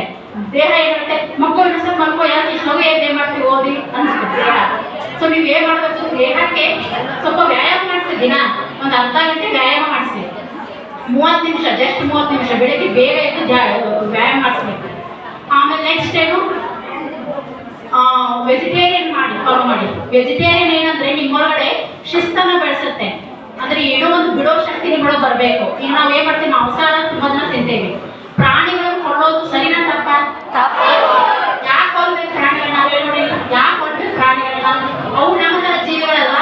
Speaker 1: ದೇಹ ಏನ್ ಹೇಳುತ್ತೆ ಮಕ್ಕಳು ಸರ್ ಮಕ್ಕಳು ಯಾಕೆ ಮಗು ಏನ್ ಮಾಡ್ತೀವಿ ಓದಿ ಅನ್ಸುತ್ತೆ. ದೇಹ ಸೊ ನೀವು ಏನ್ ಮಾಡ್ಬೇಕು? ದೇಹಕ್ಕೆ ಸ್ವಲ್ಪ ವ್ಯಾಯಾಮ ಮಾಡಿಸಿ, ದಿನ ಒಂದು ಅರ್ಧ ಗಂಟೆ ವ್ಯಾಯಾಮ ಮಾಡಿಸಿ. ಮೂವತ್ತು ನಿಮಿಷ ಜಸ್ಟ್ ಮೂವತ್ತು ನಿಮಿಷ. ಬೆಳಿಗ್ಗೆ ಬೇಗ ಎದ್ದು ವ್ಯಾಯಾಮ ಮಾಡಿಸ್ಬೇಕು ಆಮೇಲೆ ನೆಕ್ಸ್ಟ್ ಏನು? ವೆಜಿಟೇರಿಯನ್ ಮಾಡಿ ಫಾಲೋ ಮಾಡಿ. ವೆಜಿಟೇರಿಯನ್ ಏನಂದ್ರೆ ನಿಮ್ಮೊಳಗಡೆ ಶಿಸ್ತನ್ನ ಬೆಳೆಸುತ್ತೆ. ಅಂದ್ರೆ ಏನೋ ಒಂದು ಬಿಡೋ ಶಕ್ತಿ ನಿಮ್ಮೊಳಗೆ ಬರಬೇಕು. ಈಗ ನಾವು ಏನ್ ಮಾಡ್ತೀವಿ? ಮಾಂಸಾಹಾರ ತುಂಬಾ ಜನ ತಿಂತೇವೆ. ಪ್ರಾಣಿಗಳನ್ನು ಕೊಡೋದು ಸರಿನಾ ತಪ್ಪ?
Speaker 2: ತಪ್ಪು.
Speaker 1: ಯಾಕೆ ಕೊಡ್ಬೇಕು ಪ್ರಾಣಿಗಳನ್ನ? ನಾವು ಹೇಳೋಣ ಯಾಕೆ ಕೊಡ್ಬೇಕು ಪ್ರಾಣಿಗಳನ್ನ? ಅವು ನಮ್ಮ ಜೀವಿಗಳಲ್ಲ.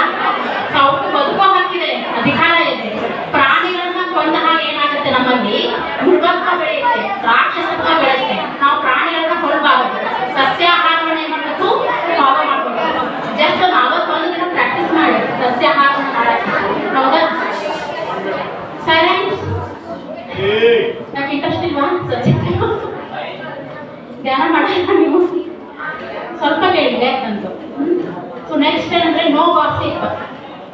Speaker 1: ಅವಕ್ಕೆ ಬದುಕೋ ಹಕ್ಕಿದೆ. ಅಧಿಕಾರ ಇದೆ. ಪ್ರಾಣಿಗಳನ್ನ ಕೊಂದ ಹಾಗೆ ಏನಾಗುತ್ತೆ ನಮ್ಮಲ್ಲಿ? ಮೃಗತ್ವ ಬೆಳೆಯುತ್ತೆ. ರಾಕ್ಷಸತ್ವ ಬೆಳೆಯುತ್ತೆ. ನಾವು ಪ್ರಾಣಿಗಳನ್ನ ಕೊಡಬಾರದು ಸಸ್ಯಾಹಾರವನ್ನು ಏನ್ ಮಾಡ್ಬೇಕು? ಫಾಲೋ ಮಾಡ್ಬೇಕು. ಜಸ್ಟ್ ನಲವತ್ತೊಂದು ದಿನ ಪ್ರಾಕ್ಟೀಸ್ ಮಾಡಿ. ಸಸ್ಯಾಹಾರವನ್ನ ಮಾಡಕ್ಕೆ ಹೌದಾ ಸೈಲೆನ್ಸ್ ಯಾಕೆ ಇಂಟ್ರೆಸ್ಟ್ ಇಲ್ವಾ ಸಬ್ಜೆಕ್ಟ್ ಧ್ಯಾನ ಮಾಡಲ್ಲ ನೀವು. ಸ್ವಲ್ಪ ಕೇಳಿದೆ ಅಂತಂದು ಸೊ ನೆಕ್ಸ್ಟ್ ಏನಂದ್ರೆ ನೋ ಗಾಸಿಪ್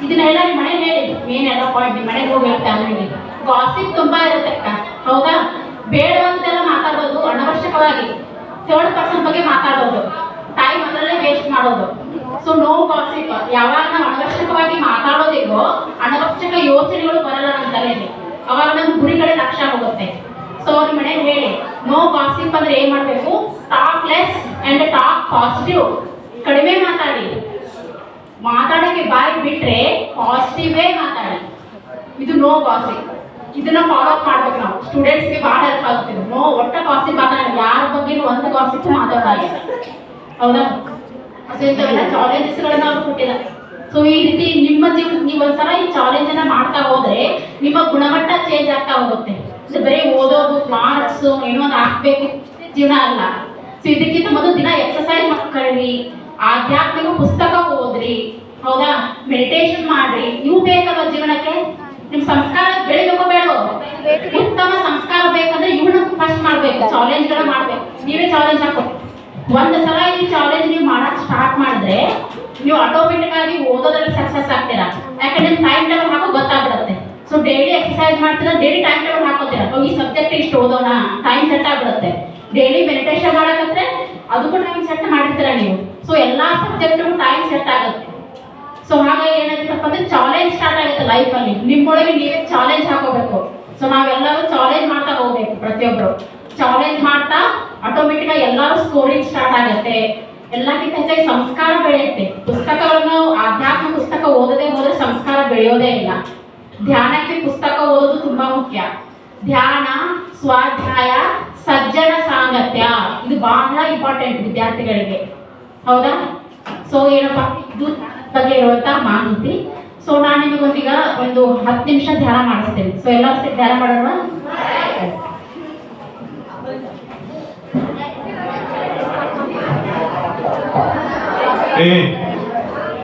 Speaker 1: ಇದನ್ನೆಲ್ಲ ನಿಮ್ಮ ಮನೇಲಿ ಹೇಳಿ. ಎಲ್ಲ ಪಾಯಿಂಟ್ ನಿಮ್ಮ ಮನೆಗೆ ಹೋಗಿ ಹೇಳ್ತಾ ಫ್ಯಾಮಿಲಿಗೆ ಗಾಸಿಪ್ ತುಂಬಾ ಇರುತ್ತೆ. ಅಕ್ಕ ಹೌದಾ? ಬೇಡವಂತೆಲ್ಲ ಮಾತಾಡೋದು ಅನವಶ್ಯಕವಾಗಿ. ಥರ್ಡ್ ಪರ್ಸನ್ ಬಗ್ಗೆ ಮಾತಾಡೋದು ಟೈಮ್ ಅದರಲ್ಲೇ ವೇಸ್ಟ್ ಮಾಡೋದು. ಸೊ ನೋ ಗಾಸಿಪ್ ಯಾವಾಗ ನಾವು ಅನವಶ್ಯಕವಾಗಿ ಮಾತಾಡೋದಿಲ್ವೋ, ಅನವಶ್ಯಕ ಯೋಚನೆಗಳು ಬರಲ್ಲ ನಮ್ಮ ತಲೆಯಲ್ಲಿ. ಅವಾಗ ನಮ್ಮ ಗುರಿ ಕಡೆ ಲಕ್ಷ್ಯ ಹೋಗುತ್ತೆ ಸೊ ನಿಮ್ಮ ಹೇಳಿ. ನೋ ಗಾಸಿಪ್ ಅಂದ್ರೆ ಏನ್ ಮಾಡ್ಬೇಕು? Talk less and talk positive ಕಡಿಮೆ ಮಾತಾಡಿ. ಮಾತಾಡಕ್ಕೆ ಬಾಯಿ ಬಿಟ್ರೆ ಪಾಸಿಟಿವೇ ಮಾತಾಡಿ. ಇದು ನೋ ಗಾಸಿಪ್ ಇದನ್ನ ಫಾಲೋ ಅಪ್ ಮಾಡ್ಬೇಕು ನಾವು. ಸ್ಟೂಡೆಂಟ್ಸ್ಗೆ ಭಾಳ ಹೆಲ್ಪ್ ಆಗುತ್ತೆ. ನೋ ಒಟ್ಟ ಗಾಸಿಪ್ ಮಾತಾಡ. ಯಾರ ಬಗ್ಗೆ ಒಂದು ಗಾಸಿಪ್ ಮಾತಾಡೋದಾಗಿಲ್ಲ ಹೌದಾ? ಸೊ ಇಂಥವೆಲ್ಲ ಚಾಲೆಂಜಸ್ಗಳನ್ನ ಅವ್ರು ಕೊಟ್ಟಿದ್ದಾರೆ. ಸೊ ಈ ರೀತಿ ನಿಮ್ಮ ಜೀವನ ನೀವು ಒಂದ್ಸಲ ಈ ಚಾಲೆಂಜ್ ಅನ್ನ ಮಾಡ್ತಾ ಹೋದ್ರೆ ನಿಮ್ಮ ಗುಣಮಟ್ಟ ಚೇಂಜ್ ಆಗ್ತಾ ಹೋಗುತ್ತೆ. ಬರೀ ಓದೋದು, ಮಾರ್ಕ್ಸ್ ಏನೋ ಒಂದು ಹಾಕ್ಬೇಕು. ಜೀವನ ಅಲ್ಲ. ಸೊ ಇದಕ್ಕಿಂತ ಮೊದಲು ದಿನ ಎಕ್ಸಸೈಸ್ ಮಾಡ್ಕೊಳ್ಳಿ ಆಧ್ಯಾತ್ಮಿಕ ಪುಸ್ತಕ ಓದ್ರಿ. ಹೌದಾ? ಮೆಡಿಟೇಷನ್ ಮಾಡ್ರಿ. ನೀವು ಬೇಕಲ್ಲ ಜೀವನಕ್ಕೆ ನಿಮ್ ಸಂಸ್ಕಾರ ಬೆಳಿಬೇಕು ಬೇಡೋ. ಉತ್ತಮ ಸಂಸ್ಕಾರ ಬೇಕಂದ್ರೆ ಇವನ್ನ ಫಸ್ಟ್ ಮಾಡ್ಬೇಕು. ಚಾಲೆಂಜ್ಗಳ ಮಾಡ್ಬೇಕು. ನೀವೇ ಚಾಲೆಂಜ್ ಹಾಕೋ ಒಂದ್ ಸಲ ಈ ಚಾಲೆಂಜ್ ನೀವು ಮಾಡಕ್ ಸ್ಟಾರ್ಟ್ ಮಾಡಿದ್ರೆ ನೀವು ಆಟೋಮೆಟಿಕ್ ಆಗಿ ಓದೋದ್ರಲ್ಲಿ ಸಕ್ಸಸ್ ಆಗ್ತೀರಾ. ಯಾಕಂದ್ರೆ ಟೈಮ್ ಟೇಬಲ್ ಹಾಕೋ ಗೊತ್ತಾಗ್ಬಿಡುತ್ತೆ. ಸೊ ಡೈಲಿ ಎಕ್ಸಸೈಸ್ ಮಾಡ್ತೀರಾ? ಡೈಲಿ ಟೈಮ್ ಟೇಬಲ್ ಹಾಕೋತೀರಾ? ಓ, ಈ ಸಬ್ಜೆಕ್ಟ್ ಇಷ್ಟು ಓದೋಣ. ಟೈಮ್ ಸೆಟ್ ಆಗ್ಬಿಡುತ್ತೆ. ಡೈಲಿ ಮೆಡಿಟೇಷನ್ ಅದು ಕೂಡ ಟೈಮ್ ಸೆಟ್ ಮಾಡಿರ್ತೀರಾ ನೀವು? ಸೊ ಎಲ್ಲಾ ಸಬ್ಜೆಕ್ಟ್ಗೂ ಟೈಮ್ ಸೆಟ್ ಆಗುತ್ತೆ. ಸೊ ಹಾಗಾಗಿ ಏನಾಗುತ್ತಪ್ಪ ಅಂದ್ರೆ ಚಾಲೆಂಜ್ ಸ್ಟಾರ್ಟ್ ಆಗುತ್ತೆ ಲೈಫ್ ಅಲ್ಲಿ. ನಿಮ್ಮೊಳಗೆ ನೀವೇ ಚಾಲೆಂಜ್ ಹಾಕೋಬೇಕು. ಸೊ ನಾವೆಲ್ಲರೂ ಚಾಲೆಂಜ್ ಮಾಡ್ತಾ ಹೋಗ್ಬೇಕು ಪ್ರತಿಯೊಬ್ಬರು ಚಾಲೆಂಜ್ ಮಾಡ್ತಾ ಆಟೋಮೆಟಿಕ್ ಆಗಿ ಎಲ್ಲರೂ ಸ್ಕೋರಿಂಗ್ ಸ್ಟಾರ್ಟ್ ಆಗುತ್ತೆ. ಎಲ್ಲಕ್ಕಿಂತ ಹೆಚ್ಚಾಗಿ ಸಂಸ್ಕಾರ ಬೆಳೆಯುತ್ತೆ. ಪುಸ್ತಕಗಳನ್ನು ಆಧ್ಯಾತ್ಮ ಪುಸ್ತಕ ಓದದೆ ಹೋದ್ರೆ ಸಂಸ್ಕಾರ ಬೆಳೆಯೋದೇ ಇಲ್ಲ. ಧ್ಯಾನಕ್ಕೆ ಪುಸ್ತಕ ಓದೋದು ತುಂಬಾ ಮುಖ್ಯ. ಧ್ಯಾನ, ಸ್ವಾಧ್ಯಾಯ, ಸಜ್ಜನ ಸಾಂಗತ್ಯ. ಇದು ಬಹಳ ಇಂಪಾರ್ಟೆಂಟ್ ವಿದ್ಯಾರ್ಥಿಗಳಿಗೆ. ಹೌದಾ? ಸೊ ಏನಪ್ಪ? ಇದು ಬಗ್ಗೆ ಇರುವಂತ ಮಾಹಿತಿ. ಸೊ ನಾನು ನಿಮಗೊಂದೀಗ ಒಂದು ಹತ್ತು ನಿಮಿಷ ಧ್ಯಾನ ಮಾಡಿಸ್ತೇನೆ. ಸೊ ಎಲ್ಲ ಧ್ಯಾನ ಮಾಡೋಣ?
Speaker 3: ಏ